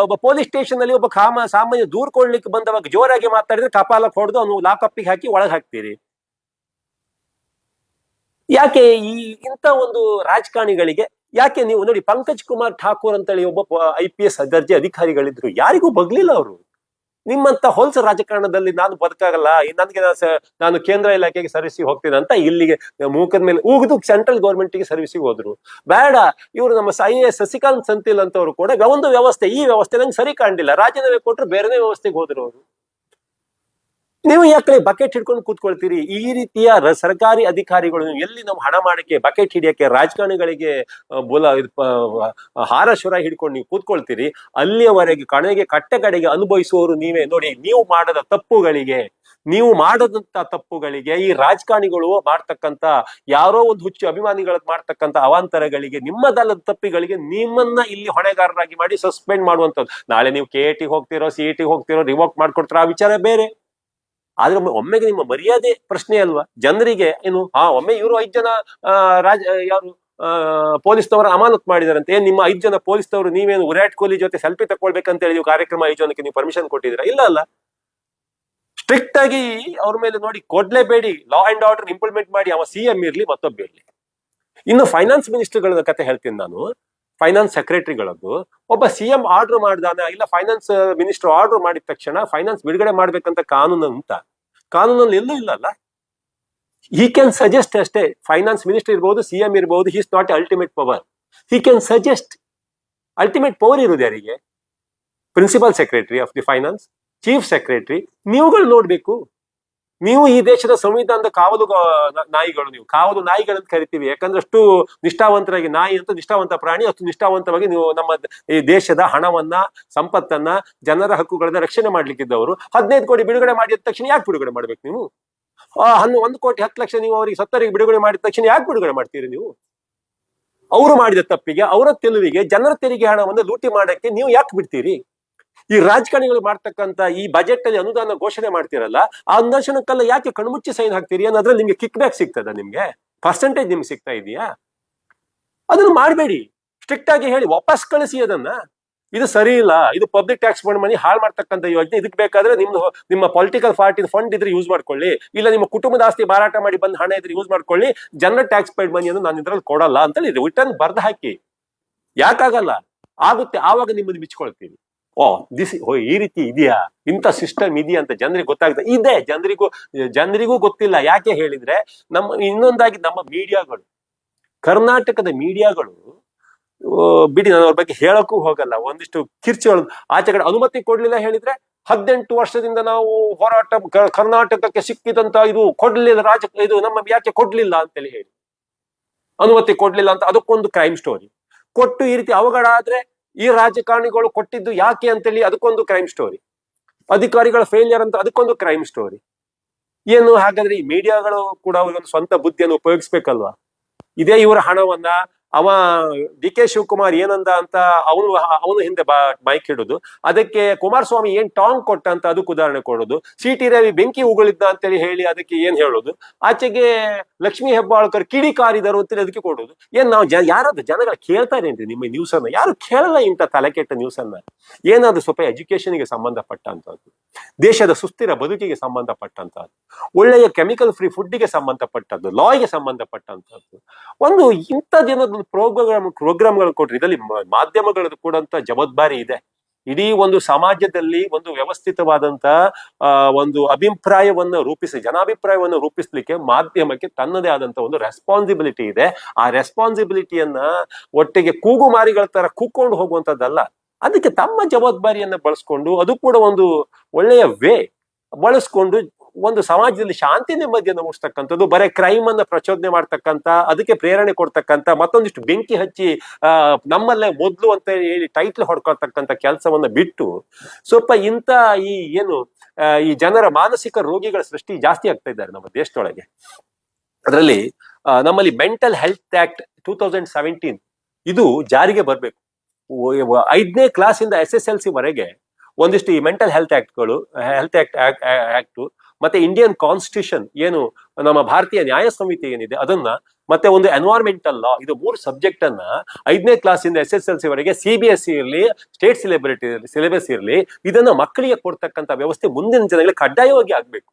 ಒಬ್ಬ ಪೊಲೀಸ್ ಸ್ಟೇಷನ್ ಅಲ್ಲಿ ಒಬ್ಬ ಕಾಮ, ಸಾಮಾನ್ಯ ದೂರ್ ಕೊಡ್ಲಿಕ್ಕೆ ಬಂದವಾಗ ಜೋರಾಗಿ ಮಾತಾಡಿದ್ರೆ ಕಪಾಲಕ್ಕೆ ಹೊಡೆದು ಅವನು ಲಾಕಪ್ಪಿಗೆ ಹಾಕಿ ಒಳಗೆ ಹಾಕ್ತೀರಿ. ಯಾಕೆ ಈ ಇಂಥ ಒಂದು ರಾಜಕಾರಣಿಗಳಿಗೆ ಯಾಕೆ ನೀವು ನೋಡಿ ಪಂಕಜ್ ಕುಮಾರ್ ಠಾಕೂರ್ ಅಂತೇಳಿ ಒಬ್ಬ ಐ ಪಿ ಎಸ್ ದರ್ಜೆ ಅಧಿಕಾರಿಗಳಿದ್ರು, ಯಾರಿಗೂ ಬಗ್ಲಿಲ್ಲ ಅವರು. ನಿಮ್ಮಂತ ಹೊಲ್ಸ ರಾಜಕಾರಣದಲ್ಲಿ ನಾನು ಬದುಕಾಗಲ್ಲ ನನಗೆ ನಾನು ಕೇಂದ್ರ ಇಲಾಖೆಗೆ ಸರ್ವಿಸಿಗೆ ಹೋಗ್ತೀನಿ ಅಂತ ಇಲ್ಲಿಗೆ ಮೂಕದ ಮೇಲೆ ಉಗಿದು ಸೆಂಟ್ರಲ್ ಗೌರ್ಮೆಂಟ್ಗೆ ಸರ್ವಿಸಿಗೆ ಹೋದ್ರು. ಬೇಡ, ಇವರು ನಮ್ಮ ಐ ಎ ಸಸಿಕಾಂತ್ ಸಂತಿಲ್ ಅಂತವ್ರು ಕೂಡ ಒಂದು ವ್ಯವಸ್ಥೆ, ಈ ವ್ಯವಸ್ಥೆ ನಂಗೆ ಸರಿ ಕಾಣಲಿಲ್ಲ. ರಾಜೀನಾಮೆ ಕೊಟ್ಟರು ಬೇರೆನೇ ವ್ಯವಸ್ಥೆಗೆ ಹೋದ್ರು ಅವರು. ನೀವು ಯಾಕೆ ಬಕೆಟ್ ಹಿಡ್ಕೊಂಡು ಕೂತ್ಕೊಳ್ತೀರಿ? ಈ ರೀತಿಯ ಸರ್ಕಾರಿ ಅಧಿಕಾರಿಗಳು ಎಲ್ಲಿ ನಾವು ಹಣ ಮಾಡಕ್ಕೆ, ಬಕೆಟ್ ಹಿಡಿಯಕ್ಕೆ, ರಾಜಕಾರಣಿಗಳಿಗೆ ಬೋಲ ಹಾರ, ಶುರ ಹಿಡ್ಕೊಂಡು ನೀವು ಕೂತ್ಕೊಳ್ತೀರಿ, ಅಲ್ಲಿಯವರೆಗೆ ಕಣೆಗೆ ಕಟ್ಟೆ ಕಡೆಗೆ ಅನುಭವಿಸುವವರು ನೀವೇ. ನೋಡಿ, ನೀವು ಮಾಡದ ತಪ್ಪುಗಳಿಗೆ, ನೀವು ಮಾಡದಂತ ತಪ್ಪುಗಳಿಗೆ ಈ ರಾಜಕಾರಣಿಗಳು ಮಾಡ್ತಕ್ಕಂತ ಯಾರೋ ಒಂದು ಹುಚ್ಚು ಅಭಿಮಾನಿಗಳ ಮಾಡ್ತಕ್ಕಂತ ಅವಾಂತರಗಳಿಗೆ, ನಿಮ್ಮದಲ್ಲದ ತಪ್ಪಿಗಳಿಗೆ ನಿಮ್ಮನ್ನ ಇಲ್ಲಿ ಹೊಣೆಗಾರರಾಗಿ ಮಾಡಿ ಸಸ್ಪೆಂಡ್ ಮಾಡುವಂತದ್ದು ನಾಳೆ ನೀವು ಕೆ ಟಿ ಹೋಗ್ತಿರೋ, ಸಿ ಟಿ ಹೋಗ್ತಿರೋ, ರಿವೋಕ್ ಮಾಡ್ಕೊಡ್ತೀರೋ, ಆ ವಿಚಾರ ಬೇರೆ. ಆದ್ರೆ ಒಮ್ಮೆ- ಒಮ್ಮೆಗೆ ನಿಮ್ಮ ಮರ್ಯಾದೆ ಪ್ರಶ್ನೆ ಅಲ್ವಾ? ಜನರಿಗೆ ಏನು ಹಾ ಒಮ್ಮೆ ಇವರು ಐದ್ ಜನ ರಾಜ ಯಾರು ಪೊಲೀಸ್ನವರ ಅಮಾನತ್ ಮಾಡಿದಾರಂತೆ ನಿಮ್ಮ ಐದ್ ಜನ ಪೊಲೀಸ್ನವರು ನೀವೇನು ವಿರಾಟ್ ಕೊಹ್ಲಿ ಜೊತೆ ಸೆಲ್ಫಿ ತಕೊಳ್ಬೇಕಂತ ಹೇಳಿ ನೀವು ಕಾರ್ಯಕ್ರಮ ಆಯೋಜನಕ್ಕೆ ನೀವು ಪರ್ಮಿಷನ್ ಕೊಟ್ಟಿದ್ದೀರಾ? ಇಲ್ಲ ಅಲ್ಲ. ಸ್ಟ್ರಿಕ್ಟ್ ಆಗಿ ಅವ್ರ ಮೇಲೆ ನೋಡಿ ಕೊಡ್ಲೇಬೇಡಿ ಲಾ ಅಂಡ್ ಆರ್ಡರ್ ಇಂಪ್ಲಿಮೆಂಟ್ ಮಾಡಿ, ಅವ ಸಿ ಎಂ ಇರ್ಲಿ, ಮತ್ತೊಬ್ಬ ಇರ್ಲಿ. ಇನ್ನು ಫೈನಾನ್ಸ್ ಮಿನಿಸ್ಟರ್ಗಳ ಕತೆ ಹೇಳ್ತೀನಿ ನಾನು. ಫೈನಾನ್ಸ್ ಸೆಕ್ರೆಟರಿಗಳದ್ದು ಒಬ್ಬ ಸಿ ಎಂ ಆರ್ಡರ್ ಮಾಡ್ದಾನ, ಇಲ್ಲ ಫೈನಾನ್ಸ್ ಮಿನಿಸ್ಟರ್ ಆರ್ಡರ್ ಮಾಡಿದ ತಕ್ಷಣ ಫೈನಾನ್ಸ್ ಬಿಡುಗಡೆ ಮಾಡ್ಬೇಕಂತ ಕಾನೂನು ಅಂತ ಕಾನೂನಲ್ಲಿ ಎಲ್ಲೂ ಇಲ್ಲ ಅಲ್ಲ ಈ ಕ್ಯಾನ್ ಸಜೆಸ್ಟ್ ಅಷ್ಟೇ ಫೈನಾನ್ಸ್ ಮಿನಿಸ್ಟರ್ ಇರ್ಬೋದು ಸಿ ಎಂ ಇರ್ಬೋದು he's not ultimate power he can suggest ultimate power ಇರುವುದು ಯಾರಿಗೆ? Principal secretary of the finance chief secretary ನೀವುಗಳು ನೋಡ್ಬೇಕು. ನೀವು ಈ ದೇಶದ ಸಂವಿಧಾನದ ಕಾವಲು ನಾಯಿಗಳು ನೀವು, ಕಾವಲು ನಾಯಿಗಳಂತ ಕರಿತೀವಿ. ಯಾಕಂದ್ರೆ ಅಷ್ಟು ನಿಷ್ಠಾವಂತರಾಗಿ ನಾಯಿ ಅಂತ ನಿಷ್ಠಾವಂತ ಪ್ರಾಣಿ, ಅಷ್ಟು ನಿಷ್ಠಾವಂತವಾಗಿ ನೀವು ನಮ್ಮ ಈ ದೇಶದ ಹಣವನ್ನ, ಸಂಪತ್ತನ್ನ, ಜನರ ಹಕ್ಕುಗಳನ್ನ ರಕ್ಷಣೆ ಮಾಡ್ಲಿಕ್ಕಿದ್ದವರು. ಹದಿನೈದು ಕೋಟಿ ಬಿಡುಗಡೆ ಮಾಡಿದ ತಕ್ಷಣ ಯಾಕೆ ಬಿಡುಗಡೆ ಮಾಡ್ಬೇಕು ನೀವು? ಹನ್ನು ಒಂದು ಕೋಟಿ ಹತ್ತು ಲಕ್ಷ ನೀವು ಅವರಿಗೆ ಸತ್ತರಿಗೆ ಬಿಡುಗಡೆ ಮಾಡಿದ ತಕ್ಷಣ ಯಾಕೆ ಬಿಡುಗಡೆ ಮಾಡ್ತೀರಿ ನೀವು? ಅವರು ಮಾಡಿದ ತಪ್ಪಿಗೆ, ಅವರ ತೆಲುವಿಗೆ ಜನರ ತೆರಿಗೆ ಹಣವನ್ನು ಲೂಟಿ ಮಾಡಕ್ಕೆ ನೀವು ಯಾಕೆ ಬಿಡ್ತೀರಿ? ಈ ರಾಜಕಾರಣಿಗಳು ಮಾಡ್ತಕ್ಕಂತ ಈ ಬಜೆಟ್ ಅಲ್ಲಿ ಅನುದಾನ ಘೋಷಣೆ ಮಾಡ್ತಿರಲ್ಲ, ಆ ಅನುದಾನಕ್ಕೆಲ್ಲ ಯಾಕೆ ಕಣ್ಮುಚ್ಚಿ ಸೈನ್ ಹಾಕ್ತೀರಿ? ಅನ್ನೋದ್ರಲ್ಲಿ ನಿಮ್ಗೆ ಕಿಕ್ ಬ್ಯಾಕ್ ಸಿಗ್ತದ ನಿಮ್ಗೆ? ಪರ್ಸೆಂಟೇಜ್ ನಿಮ್ಗೆ ಸಿಗ್ತಾ ಇದೆಯಾ? ಅದನ್ನ ಮಾಡಬೇಡಿ. ಸ್ಟ್ರಿಕ್ಟ್ ಆಗಿ ಹೇಳಿ, ವಾಪಸ್ ಕಳಿಸಿ ಅದನ್ನ. ಇದು ಸರಿ ಇಲ್ಲ. ಇದು ಪಬ್ಲಿಕ್ ಟ್ಯಾಕ್ಸ್ ಫಂಡ್ ಮನಿ ಹಾಳು ಮಾಡ್ತಕ್ಕಂಥ ಯೋಜನೆ. ಇದಕ್ಕೆ ಬೇಕಾದ್ರೆ ನಿಮ್ದು ನಿಮ್ಮ ಪೊಲಿಟಿಕಲ್ ಪಾರ್ಟಿನ ಫಂಡ್ ಇದ್ರೆ ಯೂಸ್ ಮಾಡ್ಕೊಳ್ಳಿ. ಇಲ್ಲ ನಿಮ್ಮ ಕುಟುಂಬದ ಆಸ್ತಿ ಮಾರಾಟ ಮಾಡಿ ಬಂದ ಹಣ ಇದ್ರೆ ಯೂಸ್ ಮಾಡ್ಕೊಳ್ಳಿ. ಜನರ ಟ್ಯಾಕ್ಸ್ ಪೇಡ್ ಮನಿಯನ್ನು ನಾನು ಇದ್ರಲ್ಲಿ ಕೊಡಲ್ಲ ಅಂತೇಳಿ ರಿಟರ್ನ್ ಬರ್ದು ಹಾಕಿ. ಯಾಕಾಗಲ್ಲ? ಆಗುತ್ತೆ. ಆವಾಗ ನಿಮ್ಮನ್ನು ಬಿಚ್ಕೊಳ್ತೀವಿ ಓ ದಿಸ್ ಓ, ಈ ರೀತಿ ಇದೆಯಾ? ಇಂಥ ಸಿಸ್ಟಮ್ ಇದೆಯಾ ಅಂತ ಜನರಿಗೆ ಗೊತ್ತಾಗ್ತದೆ ಇದೆ, ಜನರಿಗೂ ಜನರಿಗೂ ಗೊತ್ತಿಲ್ಲ. ಯಾಕೆ ಹೇಳಿದ್ರೆ, ನಮ್ಮ, ಇನ್ನೊಂದಾಗಿ ನಮ್ಮ ಮೀಡಿಯಾಗಳು ಕರ್ನಾಟಕದ ಮೀಡಿಯಾಗಳು ಬಿಡಿ, ನಾನು ಅವ್ರ ಬಗ್ಗೆ ಹೇಳಕ್ಕೂ ಹೋಗಲ್ಲ. ಒಂದಿಷ್ಟು ಕಿರ್ಚಿಗಳು, ಆಚೆ ಕಡೆ ಅನುಮತಿ ಕೊಡ್ಲಿಲ್ಲ ಹೇಳಿದ್ರೆ, ಹದಿನೆಂಟು ವರ್ಷದಿಂದ ನಾವು ಹೋರಾಟ ಕರ್ನಾಟಕಕ್ಕೆ ಸಿಕ್ಕಿದಂತ ಇದು ಕೊಡ್ಲಿಲ್ಲ ರಾಜ ಇದು ನಮ್ಮ ಯಾಕೆ ಕೊಡ್ಲಿಲ್ಲ ಅಂತೇಳಿ ಹೇಳಿ. ಅನುಮತಿ ಕೊಡ್ಲಿಲ್ಲ ಅಂತ ಅದಕ್ಕೊಂದು ಕ್ರೈಮ್ ಸ್ಟೋರಿ ಕೊಟ್ಟು ಈ ರೀತಿ ಅವಘಡ ಆದ್ರೆ ಈ ರಾಜಕಾರಣಿಗಳು ಕೊಟ್ಟಿದ್ದು ಯಾಕೆ ಅಂತೇಳಿ ಅದಕ್ಕೊಂದು ಕ್ರೈಮ್ ಸ್ಟೋರಿ ಅಧಿಕಾರಿಗಳ ಫೇಲಿಯರ್ ಅಂತ ಅದಕ್ಕೊಂದು ಕ್ರೈಮ್ ಸ್ಟೋರಿ ಏನು ಹಾಗಾದ್ರೆ ಈ ಮೀಡಿಯಾಗಳು ಕೂಡ ಅವ್ರಿಗೊಂದು ಸ್ವಂತ ಬುದ್ಧಿಯನ್ನು ಉಪಯೋಗಿಸ್ಬೇಕಲ್ವಾ? ಇದೇ ಇವರ ಹಣವನ್ನ ಅವ ಡಿ ಕೆ ಶಿವಕುಮಾರ್ ಏನಂದ ಅಂತ ಅವನು ಅವನು ಹಿಂದೆ ಮೈಕ್ ಇಡುದು ಅದಕ್ಕೆ ಕುಮಾರಸ್ವಾಮಿ ಏನ್ ಟಾಂಗ್ ಕೊಟ್ಟ ಅಂತ ಅದಕ್ಕೆ ಉದಾಹರಣೆ ಕೊಡೋದು. ಸಿ ಟಿ ರವಿ ಬೆಂಕಿ ಉಗುಳಿದ್ದ ಅಂತೇಳಿ ಹೇಳಿ ಅದಕ್ಕೆ ಏನ್ ಹೇಳೋದು? ಆಚೆಗೆ ಲಕ್ಷ್ಮೀ ಹೆಬ್ಬಾಳ್ಕರ್ ಕಿಡಿ ಕಾರಿದರು ಅಂತೇಳಿ ಅದಕ್ಕೆ ಕೊಡೋದು. ಏನ್ ನಾವು ಜ, ಯಾರಾದ್ರೂ ಜನಗಳು ಕೇಳ್ತಾರೇನ್ರಿ ನಿಮ್ಮ ನ್ಯೂಸ್ ಅನ್ನ? ಯಾರು ಕೇಳಲ್ಲ ಇಂಥ ತಲೆಕೆಟ್ಟ ನ್ಯೂಸ್ ಅನ್ನ? ಏನಾದ್ರೂ ಸ್ವಲ್ಪ ಎಜುಕೇಶನ್ಗೆ ಸಂಬಂಧಪಟ್ಟಂತದ್ದು ದೇಶದ ಸುಸ್ಥಿರ ಬದುಕಿಗೆ ಸಂಬಂಧಪಟ್ಟಂತದ್ದು ಒಳ್ಳೆಯ ಕೆಮಿಕಲ್ ಫ್ರೀ ಫುಡ್ಗೆ ಸಂಬಂಧಪಟ್ಟದ್ದು. ಲಾಗೆ ಸಂಬಂಧಪಟ್ಟಂತದ್ದು ಒಂದು ಇಂಥ ದಿನದ ಪ್ರೋಗ್ರಾಮ್, ಪ್ರೋಗ್ರಾಮ್ಗಳು ಕೊಟ್ರಿ. ಇದರಲ್ಲಿ ಮಾಧ್ಯಮಗಳದ್ದು ಕೂಡ ಜವಾಬ್ದಾರಿ ಇದೆ. ಇಡೀ ಒಂದು ಸಮಾಜದಲ್ಲಿ ಒಂದು ವ್ಯವಸ್ಥಿತವಾದಂತ ಒಂದು ಅಭಿಪ್ರಾಯವನ್ನ ರೂಪಿಸಿ, ಜನಾಭಿಪ್ರಾಯವನ್ನು ರೂಪಿಸ್ಲಿಕ್ಕೆ ಮಾಧ್ಯಮಕ್ಕೆ ತನ್ನದೇ ಆದಂತ ಒಂದು ರೆಸ್ಪಾನ್ಸಿಬಿಲಿಟಿ ಇದೆ. ಆ ರೆಸ್ಪಾನ್ಸಿಬಿಲಿಟಿಯನ್ನ ಒಟ್ಟಿಗೆ ಕೂಗು ಮಾರಿಗಳ ತರ ಕೂಕೊಂಡು ಹೋಗುವಂತದ್ದಲ್ಲ ಅದಕ್ಕೆ ತಮ್ಮ ಜವಾಬ್ದಾರಿಯನ್ನ ಬಳಸ್ಕೊಂಡು ಅದು ಕೂಡ ಒಂದು ಒಳ್ಳೆಯ ವೇ, ಬಳಸ್ಕೊಂಡು ಒಂದು ಸಮಾಜದಲ್ಲಿ ಶಾಂತಿ ನೆಮ್ಮದಿಯನ್ನು ಮೂಡಿಸ್ತಕ್ಕಂಥದ್ದು, ಬರೀ ಕ್ರೈಮ್ ಅನ್ನ ಪ್ರಚೋದನೆ ಮಾಡ್ತಕ್ಕಂಥ, ಅದಕ್ಕೆ ಪ್ರೇರಣೆ ಕೊಡ್ತಕ್ಕಂಥ, ಮತ್ತೊಂದಿಷ್ಟು ಬೆಂಕಿ ಹಚ್ಚಿ ನಮ್ಮಲ್ಲೇ ಮೊದ್ಲು ಅಂತ ಹೇಳಿ ಟೈಟ್ಲ್ ಹೊಡ್ಕೊಳ್ತಕ್ಕಂಥ ಕೆಲಸವನ್ನ ಬಿಟ್ಟು, ಸ್ವಲ್ಪ ಇಂಥ ಈ ಏನು ಈ ಜನರ ಮಾನಸಿಕ ರೋಗಿಗಳ ಸೃಷ್ಟಿ ಜಾಸ್ತಿ ಆಗ್ತಾ ಇದ್ದಾರೆ ನಮ್ಮ ದೇಶದೊಳಗೆ. ಅದರಲ್ಲಿ ನಮ್ಮಲ್ಲಿ mental health act two thousand seventeen ಇದು ಜಾರಿಗೆ ಬರಬೇಕು. ಐದನೇ ಕ್ಲಾಸಿಂದ ಎಸ್ ಎಸ್ ಎಲ್ ಸಿ ವರೆಗೆ ಒಂದಿಷ್ಟು ಈ ಮೆಂಟಲ್ ಹೆಲ್ತ್ ಆಕ್ಟ್ಗಳು ಹೆಲ್ತ್ ಆಕ್ಟ್ ಆಕ್ಟ್ ಮತ್ತೆ ಇಂಡಿಯನ್ ಕಾನ್ಸ್ಟಿಟ್ಯೂಷನ್ ಏನು, ನಮ್ಮ ಭಾರತೀಯ ನ್ಯಾಯ ಸಮಿತಿ ಏನಿದೆ, ಅದನ್ನ ಮತ್ತೆ ಒಂದು ಎನ್ವೈರ್ಮೆಂಟಲ್ ಲಾ ಇದು ಮೂರು ಸಬ್ಜೆಕ್ಟ್ ಅನ್ನ ಐದನೇ ಇಂದ ಎಸ್ ಎಸ್ ಎಲ್ ಸಿ ವರೆಗೆ ಸಿ ಬಿ ಎಸ್ ಸಿ ಇರಲಿ ಸ್ಟೇಟ್ ಸಿಲೆಬ್ರಿಟಿ ಸಿಲೆಬಸ್ ಇರಲಿ, ಇದನ್ನ ಮಕ್ಕಳಿಗೆ ಕೊಡ್ತಕ್ಕಂಥ ವ್ಯವಸ್ಥೆ ಮುಂದಿನ ಜನಗಳಿಗೆ ಕಡ್ಡಾಯವಾಗಿ ಆಗ್ಬೇಕು.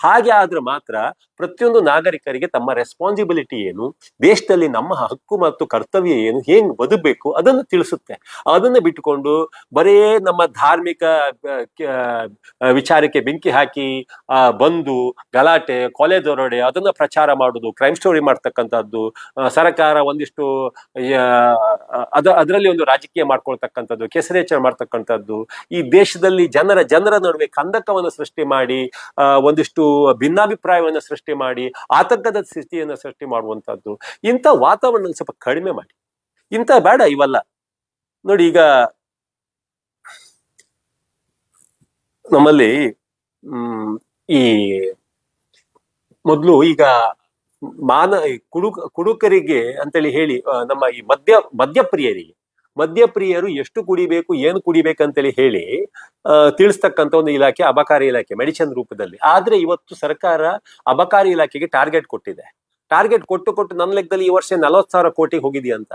ಹಾಗೆ ಆದ್ರೆ ಮಾತ್ರ ಪ್ರತಿಯೊಂದು ನಾಗರಿಕರಿಗೆ ತಮ್ಮ ರೆಸ್ಪಾನ್ಸಿಬಿಲಿಟಿ ಏನು, ದೇಶದಲ್ಲಿ ನಮ್ಮ ಹಕ್ಕು ಮತ್ತು ಕರ್ತವ್ಯ ಏನು, ಹೆಂಗ್ ಬದುಕಬೇಕು ಅದನ್ನು ತಿಳಿಸುತ್ತೆ. ಅದನ್ನ ಬಿಟ್ಟುಕೊಂಡು ಬರೇ ನಮ್ಮ ಧಾರ್ಮಿಕ ವಿಚಾರಕ್ಕೆ ಬೆಂಕಿ ಹಾಕಿ ಬಂದು ಗಲಾಟೆ, ಕೊಲೆ ದೊರಡೆ ಅದನ್ನ ಪ್ರಚಾರ ಮಾಡುದು ಕ್ರೈಮ್ ಸ್ಟೋರಿ ಮಾಡ್ತಕ್ಕಂಥದ್ದು ಸರ್ಕಾರ ಒಂದಿಷ್ಟು ಅದ, ಅದರಲ್ಲಿ ಒಂದು ರಾಜಕೀಯ ಮಾಡ್ಕೊಳ್ತಕ್ಕಂಥದ್ದು ಕೆಸರೇಚರ ಮಾಡ್ತಕ್ಕಂಥದ್ದು, ಈ ದೇಶದಲ್ಲಿ ಜನರ ಜನರ ನಡುವೆ ಕಂದಕವನ್ನು ಸೃಷ್ಟಿ ಮಾಡಿ ಒಂದಿಷ್ಟು ಭಿನ್ನಾಭಿಪ್ರಾಯವನ್ನು ಸೃಷ್ಟಿ ಮಾಡಿ, ಆತಂಕದ ಸ್ಥಿತಿಯನ್ನು ಸೃಷ್ಟಿ ಮಾಡುವಂತದ್ದು ಇಂಥ ವಾತಾವರಣ ಸ್ವಲ್ಪ ಕಡಿಮೆ ಮಾಡಿ. ಇಂಥ ಬೇಡ ಇವಲ್ಲ. ನೋಡಿ ಈಗ ನಮ್ಮಲ್ಲಿ ಈ ಮೊದಲು ಈಗ ಮಾನ ಕುಡುಕ, ಕುಡುಕರಿಗೆ ಅಂತೇಳಿ ಹೇಳಿ ನಮ್ಮ ಈ ಮದ್ಯ, ಮದ್ಯಪ್ರಿಯರಿಗೆ ಮದ್ಯಪ್ರಿಯರು ಎಷ್ಟು ಕುಡಿಬೇಕು, ಏನು ಕುಡಿಬೇಕಂತೇಳಿ ಹೇಳಿ ತಿಳಿಸ್ತಕ್ಕಂಥ ಒಂದು ಇಲಾಖೆ, ಅಬಕಾರಿ ಇಲಾಖೆ ಮೆಡಿಸಿನ್ ರೂಪದಲ್ಲಿ. ಆದ್ರೆ ಇವತ್ತು ಸರ್ಕಾರ ಅಬಕಾರಿ ಇಲಾಖೆಗೆ ಟಾರ್ಗೆಟ್ ಕೊಟ್ಟಿದೆ. ಟಾರ್ಗೆಟ್ ಕೊಟ್ಟು ಕೊಟ್ಟು ನನ್ನ ಲೆಕ್ಕದಲ್ಲಿ ಈ ವರ್ಷ ನಲವತ್ತು ಸಾವಿರ ಕೋಟಿ ಹೋಗಿದೆಯಾ ಅಂತ.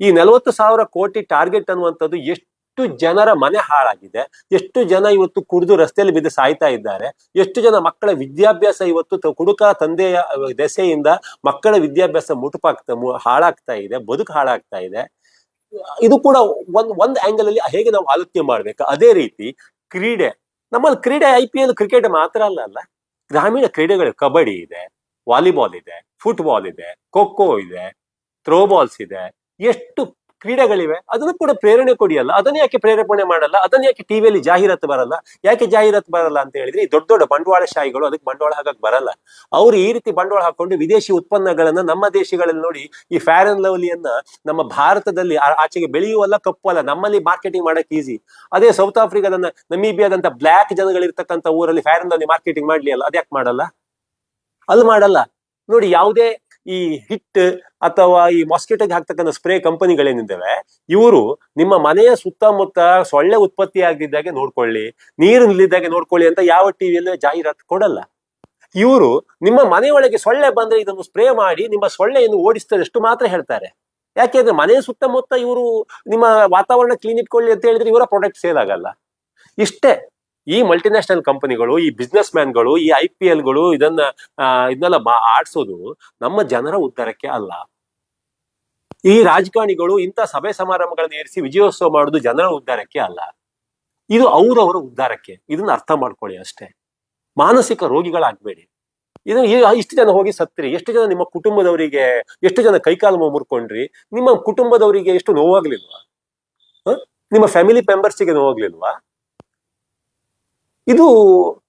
ಈ ನಲವತ್ತು ಸಾವಿರ ಕೋಟಿ ಟಾರ್ಗೆಟ್ ಅನ್ನುವಂಥದ್ದು ಎಷ್ಟು ಜನರ ಮನೆ ಹಾಳಾಗಿದೆ, ಎಷ್ಟು ಜನ ಇವತ್ತು ಕುಡಿದು ರಸ್ತೆಯಲ್ಲಿ ಬಿದ್ದು ಸಾಯ್ತಾ ಇದ್ದಾರೆ, ಎಷ್ಟು ಜನ ಮಕ್ಕಳ ವಿದ್ಯಾಭ್ಯಾಸ ಇವತ್ತು ಕುಡುಕ ತಂದೆಯ ದೆಸೆಯಿಂದ ಮಕ್ಕಳ ವಿದ್ಯಾಭ್ಯಾಸ ಮುಟುಪಾಗ್ತಾ ಹಾಳಾಗ್ತಾ ಇದೆ, ಬದುಕು ಹಾಳಾಗ್ತಾ ಇದೆ. ಇದು ಕೂಡ ಒಂದ್ ಒಂದ್ ಆಂಗಲ್ ಅಲ್ಲಿ ಹೇಗೆ ನಾವು ಆಲೋಚನೆ ಮಾಡ್ಬೇಕು? ಅದೇ ರೀತಿ ಕ್ರೀಡೆ. ನಮ್ಮಲ್ಲಿ ಕ್ರೀಡೆ ಐ ಪಿ ಎಲ್ ಕ್ರಿಕೆಟ್ ಮಾತ್ರ ಅಲ್ಲ ಅಲ್ಲ. ಗ್ರಾಮೀಣ ಕ್ರೀಡೆಗಳು, ಕಬಡ್ಡಿ ಇದೆ, ವಾಲಿಬಾಲ್ ಇದೆ ಫುಟ್ಬಾಲ್ ಇದೆ ಖೋ ಖೋ ಇದೆ ಥ್ರೋಬಾಲ್ಸ್ ಇದೆ. ಎಷ್ಟು ಕ್ರೀಡೆಗಳಿವೆ, ಅದನ್ನು ಕೂಡ ಪ್ರೇರಣೆ ಕೊಡಿಯಲ್ಲ. ಅದನ್ನ ಯಾಕೆ ಪ್ರೇರೇಪಣೆ ಮಾಡಲ್ಲ? ಅದನ್ನ ಯಾಕೆ ಟಿವಿಯಲ್ಲಿ ಜಾಹೀರಾತು ಬರಲ್ಲ? ಯಾಕೆ ಜಾಹೀರಾತು ಬರಲ್ಲ ಅಂತ ಹೇಳಿದ್ರೆ, ಈ ದೊಡ್ಡ ದೊಡ್ಡ ಬಂಡವಾಳಶಾಹಿಗಳು ಅದಕ್ಕೆ ಬಂಡವಾಳ ಹಾಕಕ್ ಬರಲ್ಲ. ಅವ್ರು ಈ ರೀತಿ ಬಂಡವಾಳ ಹಾಕೊಂಡು ವಿದೇಶಿ ಉತ್ಪನ್ನಗಳನ್ನ ನಮ್ಮ ದೇಶಗಳಲ್ಲಿ ನೋಡಿ, ಈ ಫ್ಯಾರ್ ಅಂಡ್ ಲವ್ಲಿಯನ್ನ ನಮ್ಮ ಭಾರತದಲ್ಲಿ ಆಚೆಗೆ ಬೆಳೆಯುವಲ್ಲ ಕಪ್ಪು ಅಲ್ಲ ನಮ್ಮಲ್ಲಿ ಮಾರ್ಕೆಟಿಂಗ್ ಮಾಡಕ್ ಈಸಿ ಅದೇ ಸೌತ್ ಆಫ್ರಿಕಾದನ್ನ ನಮೀಬಿಯಾದಂತ ಬ್ಲ್ಯಾಕ್ ಜನಗಳಿರ್ತಕ್ಕಂಥ ಊರಲ್ಲಿ ಫ್ಯಾರ್ ಅಂಡ್ ಲವ್ಲಿ ಮಾರ್ಕೆಟಿಂಗ್ ಮಾಡ್ಲಿ ಅಲ್ಲ ಅದ್ಯಾಕೆ ಮಾಡಲ್ಲ? ಅಲ್ಲಿ ಮಾಡಲ್ಲ. ನೋಡಿ, ಯಾವುದೇ ಈ ಹಿಟ್ ಅಥವಾ ಈ ಮಾಸ್ಕಿಟೋಗೆ ಹಾಕ್ತಕ್ಕಂಥ ಸ್ಪ್ರೇ ಕಂಪನಿಗಳೇನಿದ್ದಾವೆ, ಇವರು ನಿಮ್ಮ ಮನೆಯ ಸುತ್ತಮುತ್ತ ಸೊಳ್ಳೆ ಉತ್ಪತ್ತಿ ಆಗದಿದ್ದಾಗೆ ನೋಡ್ಕೊಳ್ಳಿ, ನೀರು ನಿಲ್ಲಿದ್ದಾಗೆ ನೋಡ್ಕೊಳ್ಳಿ ಅಂತ ಯಾವ ಟಿವಿಯಲ್ಲೂ ಜಾಹೀರಾತು ಕೊಡಲ್ಲ. ಇವರು ನಿಮ್ಮ ಮನೆಯೊಳಗೆ ಸೊಳ್ಳೆ ಬಂದ್ರೆ ಇದನ್ನು ಸ್ಪ್ರೇ ಮಾಡಿ ನಿಮ್ಮ ಸೊಳ್ಳೆಯನ್ನು ಓಡಿಸ್ತದಷ್ಟು ಮಾತ್ರ ಹೇಳ್ತಾರೆ. ಯಾಕೆಂದ್ರೆ ಮನೆಯ ಸುತ್ತಮುತ್ತ ಇವರು ನಿಮ್ಮ ವಾತಾವರಣ ಕ್ಲೀನ್ ಇಟ್ಕೊಳ್ಳಿ ಅಂತ ಹೇಳಿದ್ರೆ ಇವರ ಪ್ರಾಡಕ್ಟ್ ಸೇಲ್ ಆಗಲ್ಲ. ಇಷ್ಟೇ. ಈ ಮಲ್ಟಿನ್ಯಾಷನಲ್ ಕಂಪನಿಗಳು ಈ ಬಿಸ್ನೆಸ್ ಮ್ಯಾನ್ಗಳು ಈ ಐ ಪಿ ಎಲ್ಗಳು ಇದನ್ನ ಇದನ್ನೆಲ್ಲ ಆಡ್ಸೋದು ನಮ್ಮ ಜನರ ಉದ್ಧಾರಕ್ಕೆ ಅಲ್ಲ. ಈ ರಾಜಕಾರಣಿಗಳು ಇಂಥ ಸಭೆ ಸಮಾರಂಭಗಳನ್ನ ಏರಿಸಿ ವಿಜಯೋತ್ಸವ ಮಾಡೋದು ಜನರ ಉದ್ಧಾರಕ್ಕೆ ಅಲ್ಲ. ಇದು ಅವರವರ ಉದ್ಧಾರಕ್ಕೆ. ಇದನ್ನ ಅರ್ಥ ಮಾಡ್ಕೊಳ್ಳಿ ಅಷ್ಟೇ. ಮಾನಸಿಕ ರೋಗಿಗಳಾಗ್ಬೇಡಿ. ಇದು ಇಷ್ಟು ಜನ ಹೋಗಿ ಸತ್ರಿ, ಎಷ್ಟು ಜನ ನಿಮ್ಮ ಕುಟುಂಬದವರಿಗೆ, ಎಷ್ಟು ಜನ ಕೈಕಾಲು ಮುರ್ಕೊಂಡ್ರಿ, ನಿಮ್ಮ ಕುಟುಂಬದವರಿಗೆ ಎಷ್ಟು ನೋವಾಗ್ಲಿಲ್ವಾ? ನಿಮ್ಮ ಫ್ಯಾಮಿಲಿ ಮೆಂಬರ್ಸ್ಗೆ ನೋವಾಗ್ಲಿಲ್ವಾ? ಇದು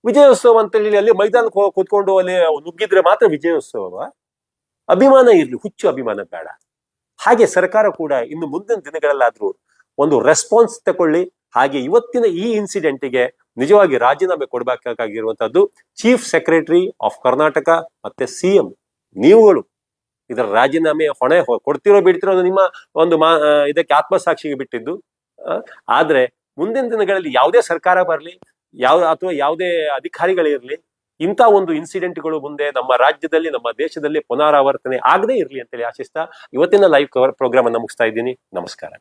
ವಿಜಯೋತ್ಸವ ಅಂತ ಹೇಳಿ ಅಲ್ಲಿ ಮೈದಾನಕ್ಕೆ ಕೂತ್ಕೊಂಡು ಅಲ್ಲಿ ನುಗ್ಗಿದ್ರೆ ಮಾತ್ರ ವಿಜಯೋತ್ಸವ ಅಭಿಮಾನ ಇರಲಿ, ಹುಚ್ಚು ಅಭಿಮಾನ ಬೇಡ. ಹಾಗೆ ಸರ್ಕಾರ ಕೂಡ ಇನ್ನು ಮುಂದಿನ ದಿನಗಳಲ್ಲಾದ್ರೂ ಒಂದು ರೆಸ್ಪಾನ್ಸ್ ತಗೊಳ್ಳಿ ಹಾಗೆ ಇವತ್ತಿನ ಈ ಇನ್ಸಿಡೆಂಟ್ಗೆ ನಿಜವಾಗಿ ರಾಜೀನಾಮೆ ಕೊಡಬೇಕಾಗಿರುವಂತಹದ್ದು ಚೀಫ್ ಸೆಕ್ರೆಟರಿ ಆಫ್ ಕರ್ನಾಟಕ ಮತ್ತೆ ಸಿಎಂ ನೀವುಗಳು. ಇದರ ರಾಜೀನಾಮೆ ಹೊಣೆ ಕೊಡ್ತಿರೋ ಬಿಡ್ತಿರೋ ನಿಮ್ಮ ಒಂದು ಮಾ, ಇದಕ್ಕೆ ಆತ್ಮಸಾಕ್ಷಿಗೆ ಬಿಟ್ಟಿದ್ದು. ಆದ್ರೆ ಮುಂದಿನ ದಿನಗಳಲ್ಲಿ ಯಾವುದೇ ಸರ್ಕಾರ ಬರಲಿ ಯಾವ, ಅಥವಾ ಯಾವುದೇ ಅಧಿಕಾರಿಗಳಿರ್ಲಿ, ಇಂಥ ಒಂದು ಇನ್ಸಿಡೆಂಟ್ಗಳು ಮುಂದೆ ನಮ್ಮ ರಾಜ್ಯದಲ್ಲಿ, ನಮ್ಮ ದೇಶದಲ್ಲಿ ಪುನರಾವರ್ತನೆ ಆಗದೇ ಇರಲಿ ಅಂತೇಳಿ ಆಶಿಸ್ತಾ ಇವತ್ತಿನ ಲೈವ್ ಕವರ್ ಪ್ರೋಗ್ರಾಮ್ ಅನ್ನು ಮುಗಿಸ್ತಾ ಇದ್ದೀನಿ. ನಮಸ್ಕಾರ.